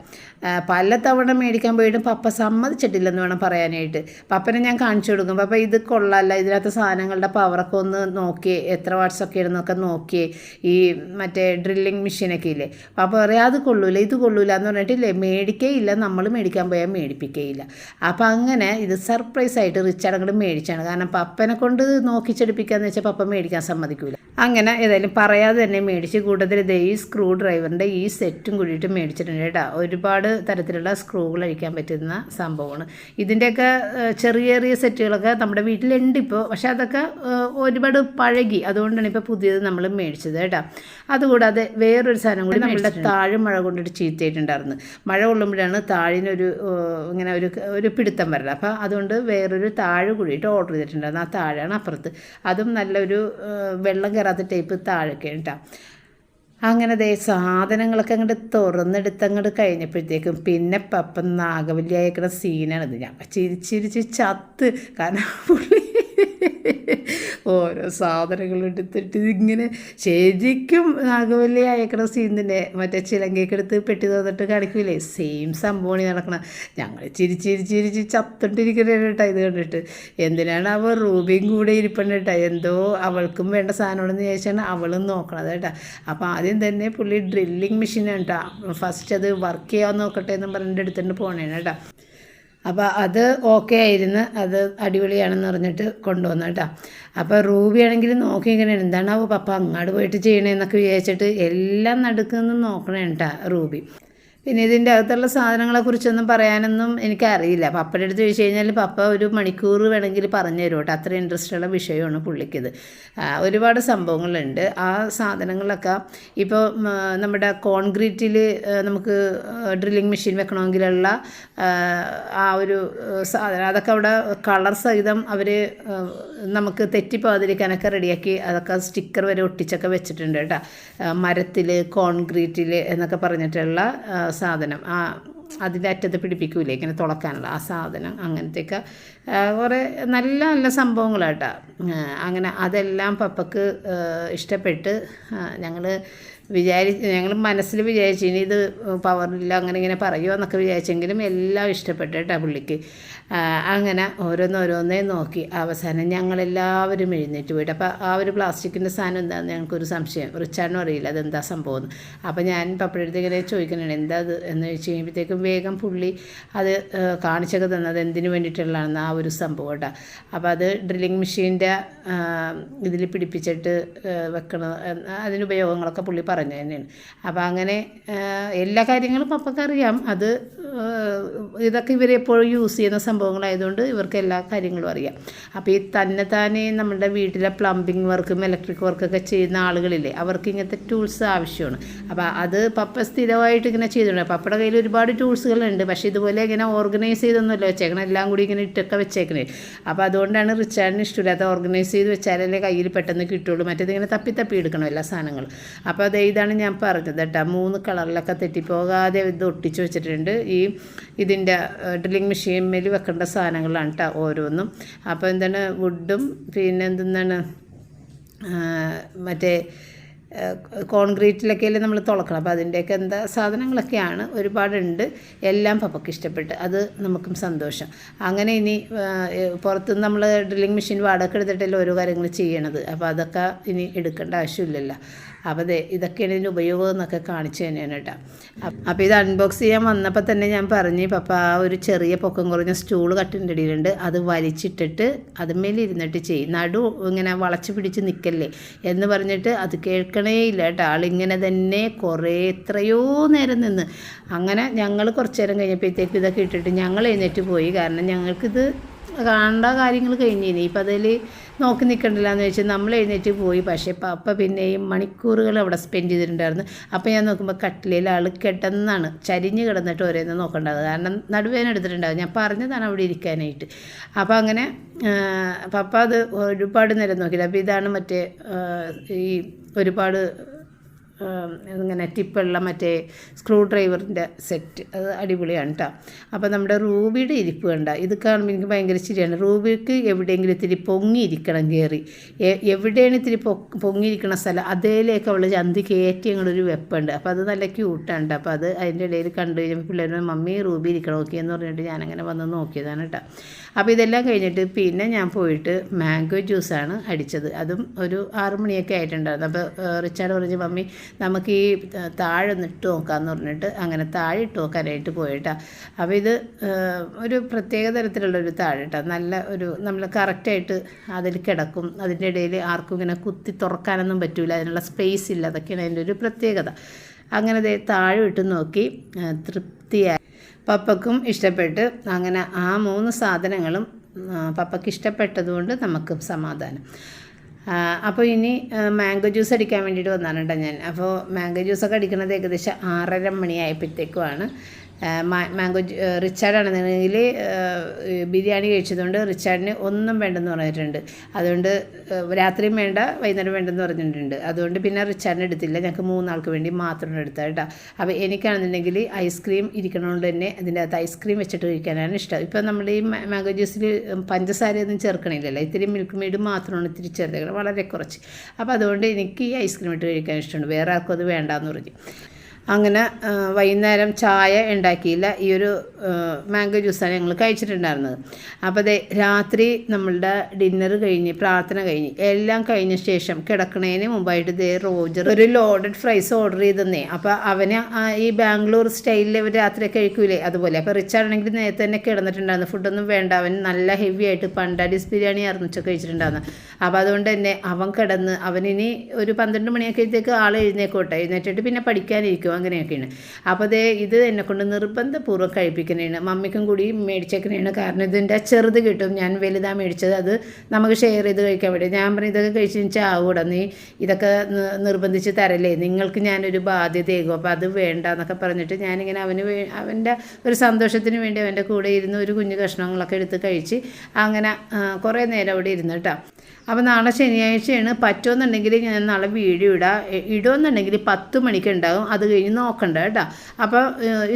പല തവണ മേടിക്കാൻ പോയിട്ടും പപ്പ സമ്മതിച്ചിട്ടില്ലെന്ന് വേണം പറയാനായിട്ട്. പപ്പനെ ഞാൻ കാണിച്ചു കൊടുക്കും. പപ്പ ഇത് കൊള്ളാല്ല ഇതിനകത്ത് സാധനങ്ങളുടെ പവറൊക്കെ ഒന്ന് നോക്കിയേ എത്ര വാട്സൊക്കെ ഇടുന്നൊക്കെ നോക്കിയേ ഈ മറ്റേ ഡ്രില്ലിങ് മെഷീനൊക്കെ ഇല്ലേ? പപ്പ പറയാം അത് കൊള്ളൂല ഇത് കൊള്ളൂല എന്ന് പറഞ്ഞിട്ടില്ലേ മേടിക്കേയില്ല നമ്മൾ മേടിക്കാൻ പോയാൽ മേടിപ്പിക്കേയില്ല. അപ്പം അങ്ങനെ ഇത് സർപ്രൈസ് ആയിട്ട് റിച്ചാർഡ് മേടിച്ചാണ്. കാരണം പപ്പനെ കൊണ്ട് നോക്കിച്ചെടുപ്പിക്കാന്ന് വെച്ചാൽ പപ്പ മേടിക്കാൻ സമ്മതിക്കൂല. അങ്ങനെ ഏതായാലും പറയാതെ തന്നെ മേടിച്ച് കൂട്ടത്തിൽ ദേ ഈ സ്ക്രൂ ഡ്രൈവറിന്റെ ഈ സെറ്റും കൂടിയിട്ട് മേടിച്ചിട്ടുണ്ട് കേട്ടോ. ഒരുപാട് തരത്തിലുള്ള സ്ക്രൂകൾ അഴിക്കാൻ പറ്റുന്ന സംഭവമാണ്. ഇതിന്റെയൊക്കെ ചെറിയ ചെറിയ സെറ്റുകളൊക്കെ നമ്മുടെ വീട്ടിലുണ്ട് ഇപ്പോൾ പക്ഷേ അതൊക്കെ ഒരുപാട് പഴകി. അതുകൊണ്ടാണ് ഇപ്പോൾ പുതിയത് നമ്മൾ മേടിച്ചത് കേട്ടോ. അതുകൂടാതെ വേറൊരു സാധനം കൂടി നമ്മളുടെ താഴെ മഴ കൊണ്ടിട്ട് ചീത്തയായിട്ടുണ്ടായിരുന്നു. മഴ കൊള്ളുമ്പോഴാണ് താഴിനൊരു ഇങ്ങനെ ഒരു ഒരു പിടുത്തം വരല. അപ്പോൾ അതുകൊണ്ട് വേറൊരു താഴ് കൂടിയിട്ട് ഓർഡർ ചെയ്തിട്ടുണ്ടായിരുന്നു. ആ താഴെയാണ് അപ്പുറത്ത്. അതും നല്ലൊരു വെള്ളം കയറാത്ത ടൈപ്പ് താഴൊക്കെ കേട്ടോ. അങ്ങനെ ദേ സാധനങ്ങളൊക്കെ അങ്ങോട്ട് തുറന്നെടുത്ത് അങ്ങോട്ട് കഴിഞ്ഞപ്പോഴത്തേക്കും പിന്നെ പപ്പം നാഗവല്ലി അയക്കുന്ന സീനാണിത് ഞാൻ ചിരിച്ചിരിച്ച് ചത്ത്. കാരണം പുള്ളി ഓരോ സാധനങ്ങൾ എടുത്തിട്ട് ഇങ്ങനെ ശരിക്കും നാഗവല്ലി അയക്കണ തന്നെ. മറ്റേ ചിലങ്കയൊക്കെ എടുത്ത് പെട്ടി തന്നിട്ട് കാണിക്കൂലേ? സെയിം സംഭവമാണ് നടക്കണം. ഞങ്ങൾ ചിരിച്ചിരിച്ചിരിച്ച് ചത്തോണ്ടിരിക്കണേ കേട്ടോ ഇത് കണ്ടിട്ട്. എന്തിനാണ് അവൾ റൂബിയും കൂടെ ഇരിപ്പുണ്ട് കേട്ടോ? എന്തോ അവൾക്കും വേണ്ട സാധനമാണെന്ന് ചോദിച്ചാണ് അവളും നോക്കണത് കേട്ടോ. അപ്പോൾ ആദ്യം തന്നെ പുള്ളി ഡ്രില്ലിങ് മെഷീനാണ് കേട്ടോ. ഫസ്റ്റ് അത് വർക്ക് ചെയ്യാൻ നോക്കട്ടെ എന്നും പറഞ്ഞിട്ട് എടുത്തിട്ട് പോണേണ് കേട്ടോ. അപ്പോൾ അത് ഓക്കെ ആയിരുന്നു. അത് അടിപൊളിയാണെന്ന് പറഞ്ഞിട്ട് കൊണ്ടുവന്നു കേട്ടോ. അപ്പോൾ റൂബി ആണെങ്കിൽ നോക്കി ഇങ്ങനെ എന്താണാവോ പപ്പ അങ്ങോട്ട് പോയിട്ട് ചെയ്യണേന്നൊക്കെ വിചാരിച്ചിട്ട് എല്ലാം നടുക്കുന്ന് നോക്കണേ കേട്ടോ റൂബി. പിന്നെ ഇതിന്റെ അകത്തുള്ള സാധനങ്ങളെക്കുറിച്ചൊന്നും പറയാനൊന്നും എനിക്കറിയില്ല. പപ്പയുടെ അടുത്ത് ചോദിച്ചു കഴിഞ്ഞാൽ പപ്പ ഒരു മണിക്കൂർ വേണമെങ്കിൽ പറഞ്ഞു തരും കേട്ടോ? അത്ര ഇൻട്രസ്റ്റ് ഉള്ള വിഷയമാണ് പുള്ളിക്കിത്. ഒരുപാട് സംഭവങ്ങളുണ്ട്. ആ സാധനങ്ങളൊക്കെ ഇപ്പോൾ നമ്മുടെ കോൺക്രീറ്റിൽ നമുക്ക് ഡ്രില്ലിംഗ് മെഷീൻ വെക്കണമെങ്കിലുള്ള ആ, ഒരു സാധനം. അതൊക്കെ അവിടെ കളർ സഹിതം അവർ നമുക്ക് തെറ്റിപ്പോകാതിരിക്കാനൊക്കെ റെഡിയാക്കി അതൊക്കെ സ്റ്റിക്കർ വരെ ഒട്ടിച്ചൊക്കെ വെച്ചിട്ടുണ്ട് കേട്ടോ. മരത്തിൽ കോൺക്രീറ്റിൽ എന്നൊക്കെ പറഞ്ഞിട്ടുള്ള സാധനം. ആ അതിന്റെ അറ്റത്ത് പിടിപ്പിക്കൂലേ ഇങ്ങനെ തുളക്കാനുള്ള ആ സാധനം അങ്ങനത്തെയൊക്കെ. കുറേ നല്ല നല്ല സംഭവങ്ങളാട്ടോ. അങ്ങനെ അതെല്ലാം പപ്പക്ക് ഇഷ്ടപ്പെട്ട് ഞങ്ങൾ വിചാരി ഞങ്ങൾ മനസ്സിൽ വിചാരിച്ചു ഇനി ഇത് പവറില്ല അങ്ങനെ ഇങ്ങനെ പറയുമോ എന്നൊക്കെ വിചാരിച്ചെങ്കിലും എല്ലാം ഇഷ്ടപ്പെട്ടു കേട്ടോ പുള്ളിക്ക്. അങ്ങനെ ഓരോന്നോരോന്നേ നോക്കി. അവസാനം ഞങ്ങളെല്ലാവരും എഴുന്നേറ്റ് പോയിട്ട് അപ്പോൾ ആ ഒരു പ്ലാസ്റ്റിക്കിന്റെ സാധനം എന്താണെന്ന് ഞങ്ങൾക്കൊരു സംശയം. റിച്ചാർഡിനും അറിയില്ല അതെന്താ സംഭവം എന്ന്. അപ്പോൾ ഞാൻ പപ്പഴത്തേക്കിനെ ചോദിക്കുന്നുണ്ട് എന്താ അത് എന്ന് ചോദിച്ച് കഴിയുമ്പോഴത്തേക്കും വേഗം പുള്ളി അത് കാണിച്ചൊക്കെ തന്നത് എന്തിനു വേണ്ടിയിട്ടുള്ളതാണെന്ന് ആ ഒരു സംഭവം കേട്ടോ. അപ്പോൾ അത് ഡ്രില്ലിങ് മെഷീന്റെ ഇതിൽ പിടിപ്പിച്ചിട്ട് വെക്കണത് അതിന് ഉപയോഗങ്ങളൊക്കെ പുള്ളി പറഞ്ഞു തന്നെയാണ്. അപ്പോൾ അങ്ങനെ എല്ലാ കാര്യങ്ങളും പപ്പക്കറിയാം. അത് ഇതൊക്കെ ഇവരെപ്പോഴും യൂസ് ചെയ്യുന്ന സംഭവങ്ങളായതുകൊണ്ട് ഇവർക്ക് എല്ലാ കാര്യങ്ങളും അറിയാം. അപ്പോൾ ഈ തന്നെ തന്നെ നമ്മുടെ വീട്ടിലെ പ്ലംബിംഗ് വർക്കും ഇലക്ട്രിക് വർക്കൊക്കെ ചെയ്യുന്ന ആളുകളില്ലേ അവർക്ക് ഇങ്ങനത്തെ ടൂൾസ് ആവശ്യമാണ്. അപ്പോൾ അത് പപ്പ സ്ഥിരമായിട്ട് ഇങ്ങനെ ചെയ്തിട്ടുണ്ട് പപ്പയുടെ കയ്യിൽ ഒരുപാട് ടൂൾസുകളുണ്ട് പക്ഷേ ഇതുപോലെ ഇങ്ങനെ ഓർഗനൈസ് ചെയ്തൊന്നുമല്ല വെച്ചേക്കണം. എല്ലാം കൂടി ഇങ്ങനെ ഇട്ടൊക്കെ വെച്ചേക്കണേ. അപ്പോൾ അതുകൊണ്ടാണ് റിച്ചാർഡിന് ഇഷ്ടമില്ലാത്ത ഓർഗനൈസ് ചെയ്ത് വെച്ചാലല്ലേ കയ്യിൽ പെട്ടെന്ന് കിട്ടുള്ളൂ. മറ്റേത് ഇങ്ങനെ തപ്പി തപ്പി എടുക്കണം എല്ലാ സാധനങ്ങളും. അപ്പോൾ അത് ഇതാണ് ഞാൻ പറഞ്ഞത് കേട്ടോ. മൂന്ന് കളറിലൊക്കെ തെറ്റിപ്പോകാതെ ഇത് ഒട്ടിച്ച് വെച്ചിട്ടുണ്ട്. ഈ ഇതിന്റെ ഡ്രില്ലിങ് മെഷീനിൽ വെക്കേണ്ട സാധനങ്ങളാണ് കേട്ടോ ഓരോന്നും. അപ്പോൾ എന്താണ് വുഡും പിന്നെ എന്താണ് മറ്റേ കോൺക്രീറ്റിലൊക്കെ കോൺക്രീറ്റിലൊക്കെയല്ലേ നമ്മൾ തുളക്കണം. അപ്പോൾ അതിന്റെയൊക്കെ എന്താ സാധനങ്ങളൊക്കെയാണ് ഒരുപാടുണ്ട്. എല്ലാം പപ്പയ്ക്ക് ഇഷ്ടപ്പെട്ട് അത് നമുക്കും സന്തോഷം. അങ്ങനെ ഇനി പുറത്തുനിന്ന് നമ്മൾ ഡ്രില്ലിങ് മെഷീൻ വാടക എടുത്തിട്ടല്ലേ ഓരോ കാര്യങ്ങൾ ചെയ്യണത്. അപ്പോൾ അതൊക്കെ ഇനി എടുക്കേണ്ട ആവശ്യമില്ലല്ലോ. അപ്പോൾ അതെ ഇതൊക്കെയാണ് ഇതിന്റെ ഉപയോഗം എന്നൊക്കെ കാണിച്ചു തന്നെയാണ് കേട്ടോ. അപ്പോൾ ഇത് അൺബോക്സ് ചെയ്യാൻ വന്നപ്പോൾ തന്നെ ഞാൻ പറഞ്ഞു പപ്പ ആ ഒരു ചെറിയ പൊക്കം കുറഞ്ഞ സ്റ്റൂൾ കട്ടിന്റെ ഇടയിലുണ്ട് അത് വലിച്ചിട്ടിട്ട് അതുമേൽ ഇരുന്നിട്ട് ചെയ്യും. നടു ഇങ്ങനെ വളച്ച് പിടിച്ച് നിൽക്കല്ലേ എന്ന് പറഞ്ഞിട്ട് അത് കേൾക്കണേ ഇല്ല കേട്ടോ. ആളിങ്ങനെ തന്നെ കുറേ എത്രയോ നേരം നിന്ന്. അങ്ങനെ ഞങ്ങൾ കുറച്ച് നേരം കഴിഞ്ഞപ്പോഴത്തേക്ക് ഇതൊക്കെ ഇട്ടിട്ട് ഞങ്ങൾ എഴുന്നേറ്റ് പോയി. കാരണം ഞങ്ങൾക്കിത് കാണേണ്ട കാര്യങ്ങൾ കഴിഞ്ഞിനി ഇപ്പം അതിൽ നോക്കി നിൽക്കണ്ടില്ല എന്ന് വെച്ചാൽ നമ്മൾ എഴുന്നേറ്റ് പോയി. പക്ഷേ പപ്പ പിന്നെയും മണിക്കൂറുകൾ അവിടെ സ്പെൻഡ് ചെയ്തിട്ടുണ്ടായിരുന്നു. അപ്പോൾ ഞാൻ നോക്കുമ്പോൾ കട്ടിലയിൽ ആൾ കിടന്നാണ്. ചരിഞ്ഞ് കിടന്നിട്ട് ഓരോന്ന് നോക്കേണ്ടത് കാരണം നടുവേദന എടുത്തിട്ടുണ്ടാവും. ഞാൻ പറഞ്ഞതാണ് അവിടെ ഇരിക്കാനായിട്ട്. അപ്പോൾ അങ്ങനെ പപ്പ അത് ഒരുപാട് നേരം നോക്കിയില്ല. അപ്പോൾ ഇതാണ് മറ്റേ ഈ ഒരുപാട് ഇങ്ങനെ ടിപ്പുള്ള മറ്റേ സ്ക്രൂ ഡ്രൈവറിന്റെ സെറ്റ് അത് അടിപൊളിയാണ് കേട്ടോ അപ്പോൾ നമ്മുടെ റൂബിയുടെ ഇരിപ്പ് കണ്ട ഇത് കാണുമ്പോൾ എനിക്ക് ഭയങ്കര ശരിയാണ് റൂബിക്ക് എവിടെയെങ്കിലും ഇത്തിരി പൊങ്ങിയിരിക്കണം കയറി എവിടെയാണ് ഇത്തിരി പൊങ്ങിയിരിക്കണ സ്ഥലം അതേലേക്ക് അവൾ ചന്തി കയറ്റി അങ്ങോട്ടൊരു വെപ്പുണ്ട്. അപ്പോൾ അത് നല്ല ക്യൂട്ടാണ് അപ്പോൾ അത് അതിന്റെ ഇടയിൽ കണ്ടു കഴിഞ്ഞപ്പോൾ പിള്ളേരുടെ മമ്മി റൂബി ഇരിക്കണം? ഓക്കെ എന്ന് പറഞ്ഞിട്ട് ഞാനങ്ങനെ വന്ന് നോക്കിയതാണ് കേട്ടോ അപ്പോൾ ഇതെല്ലാം കഴിഞ്ഞിട്ട് പിന്നെ ഞാൻ പോയിട്ട് മാംഗോ ജ്യൂസാണ് അടിച്ചത്. അതും ഒരു ആറുമണിയൊക്കെ ആയിട്ടുണ്ടായിരുന്നു. അപ്പോൾ റിച്ചാർഡ് പറഞ്ഞു മമ്മി നമുക്ക് ഈ താഴെ ഇട്ട് നോക്കാമെന്ന് പറഞ്ഞിട്ട് അങ്ങനെ താഴെ ഇട്ട് നോക്കാനായിട്ട് പോയിട്ടാ. അപ്പോൾ ഇത് ഒരു പ്രത്യേക തരത്തിലുള്ള ഒരു താഴെ കേട്ടോ നല്ല ഒരു നമ്മൾ കറക്റ്റായിട്ട് അതിൽ കിടക്കും. അതിന്റെ ഇടയിൽ ആർക്കും ഇങ്ങനെ കുത്തി തുറക്കാനൊന്നും പറ്റില്ല അതിനുള്ള സ്പേസ് ഇല്ല. അതൊക്കെയാണ് അതിന്റെ ഒരു പ്രത്യേകത. അങ്ങനെ താഴെ ഇട്ട് നോക്കി തൃപ്തിയായി. പപ്പക്കും ഇഷ്ടപ്പെട്ട് അങ്ങനെ ആ മൂന്ന് സാധനങ്ങളും പപ്പയ്ക്ക് ഇഷ്ടപ്പെട്ടതുകൊണ്ട് നമുക്കും സമാധാനം. അപ്പോൾ ഇനി മാംഗോ ജ്യൂസ് അടിക്കാൻ വേണ്ടിയിട്ട് വന്നാണ് കേട്ടോ ഞാൻ. അപ്പോൾ മാംഗോ ജ്യൂസൊക്കെ അടിക്കുന്നത് ഏകദേശം ആറര മണിയായപ്പോഴത്തേക്കുമാണ്. മാംഗോ റിച്ചാർഡാണെന്നുണ്ടെങ്കിൽ ബിരിയാണി കഴിച്ചതുകൊണ്ട് റിച്ചാർഡിന് ഒന്നും വേണ്ടെന്ന് പറഞ്ഞിട്ടുണ്ട്. അതുകൊണ്ട് രാത്രിയും വേണ്ട വൈകുന്നേരം വേണ്ടെന്ന് പറഞ്ഞിട്ടുണ്ട്. അതുകൊണ്ട് പിന്നെ റിച്ചാർഡിന് എടുത്തില്ല. ഞങ്ങൾക്ക് മൂന്നാൾക്ക് വേണ്ടി മാത്രം എടുത്തത് കേട്ടോ. അപ്പോൾ എനിക്കാണെന്നുണ്ടെങ്കിൽ ഐസ്ക്രീം ഇരിക്കണതുകൊണ്ട് തന്നെ അതിന്റെ അകത്ത് ഐസ്ക്രീം വെച്ചിട്ട് കഴിക്കാനാണ് ഇഷ്ടം. ഇപ്പോൾ നമ്മൾ ഈ മാംഗോ ജ്യൂസിൽ പഞ്ചസാരയൊന്നും ചേർക്കണില്ലല്ലോ. ഇത്തിരി മിൽക്ക് മെയ്ഡ് മാത്രമാണ് ഇത്തിരി ചേർത്തേക്കുന്നത് വളരെ കുറച്ച്. അപ്പോൾ അതുകൊണ്ട് എനിക്ക് ഈ ഐസ്ക്രീം ഇട്ട് കഴിക്കാൻ ഇഷ്ടമുണ്ട്. വേറെ ആർക്കും അത് വേണ്ടാന്ന് പറഞ്ഞു. അങ്ങനെ വൈകുന്നേരം ചായ ഉണ്ടാക്കിയില്ല. ഈ ഒരു മാംഗോ ജ്യൂസാണ് ഞങ്ങൾ കഴിച്ചിട്ടുണ്ടായിരുന്നത്. അപ്പോൾ അതെ രാത്രി നമ്മളുടെ ഡിന്നർ കഴിഞ്ഞ് പ്രാർത്ഥന കഴിഞ്ഞ് എല്ലാം കഴിഞ്ഞ ശേഷം കിടക്കണേന് മുമ്പായിട്ട് ദേ റോജർ ഒരു ലോഡഡ് ഫ്രൈസ് ഓർഡർ ചെയ്തെന്നേ അപ്പോൾ അവന് ഈ ബാംഗ്ലൂർ സ്റ്റൈലിൽ ഇവർ രാത്രി കഴിക്കൂലേ? അതുപോലെ. അപ്പോൾ റിച്ചാണെങ്കിൽ നേരത്തെ തന്നെ കിടന്നിട്ടുണ്ടായിരുന്നു. ഫുഡൊന്നും വേണ്ട. അവൻ നല്ല ഹെവി ആയിട്ട് പണ്ടാഡിസ് ബിരിയാണി ആയിരുന്നു ഉച്ച കഴിച്ചിട്ടുണ്ടായിരുന്നു അപ്പോൾ അതുകൊണ്ട് തന്നെ അവൻ കിടന്ന് അവനിനി ഒരു പന്ത്രണ്ട് മണിയൊക്കെ ആൾ എഴുന്നേക്കോട്ടെ. എഴുന്നേറ്റിട്ട് പിന്നെ പഠിക്കാനിരിക്കും അങ്ങനെയൊക്കെയാണ്. അപ്പോൾ ദേ ഇത് എന്നെ കൊണ്ട് നിർബന്ധപൂർവം കഴിപ്പിക്കുന്നതാണ്. മമ്മിക്കും കൂടി മേടിച്ചേക്കുന്നതാണ്. കാരണം ഇതിന്റെ ചെറുത് കിട്ടും. ഞാൻ വലുതാ മേടിച്ചത്. അത് നമുക്ക് ഷെയർ ചെയ്ത് കഴിക്കാൻ വേണ്ടി ഞാൻ പറഞ്ഞു ഇതൊക്കെ കഴിച്ചു ആവൂടാ. നീ ഇതൊക്കെ നിർബന്ധിച്ച് തരല്ലേ? നിങ്ങൾക്ക് ഞാനൊരു ബാധ്യതയാകും. അപ്പോൾ അത് വേണ്ട എന്നൊക്കെ പറഞ്ഞിട്ട് ഞാനിങ്ങനെ അവന് അവന്റെ ഒരു സന്തോഷത്തിന് വേണ്ടി അവന്റെ കൂടെ ഇരുന്ന് ഒരു കുഞ്ഞു കഷ്ണങ്ങളൊക്കെ എടുത്ത് കഴിച്ച് അങ്ങനെ കുറേ നേരം അവിടെ ഇരുന്ന് കേട്ടോ. അപ്പോൾ നാളെ ശനിയാഴ്ചയാണ് പറ്റുമെന്നുണ്ടെങ്കിൽ ഞാൻ നാളെ വീഡിയോ ഇടാം. ഇടുമെന്നുണ്ടെങ്കിൽ പത്ത് മണിക്ക് ഉണ്ടാകും അത് കഴിഞ്ഞ് നോക്കണ്ട കേട്ടോ. അപ്പോൾ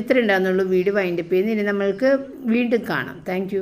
ഇത്ര ഉണ്ടാകുന്നുള്ളൂ വീഡിയോ വൈൻഡപ്പ് ചെയ്യുന്ന ഇനി നമ്മൾക്ക് വീണ്ടും കാണാം. താങ്ക്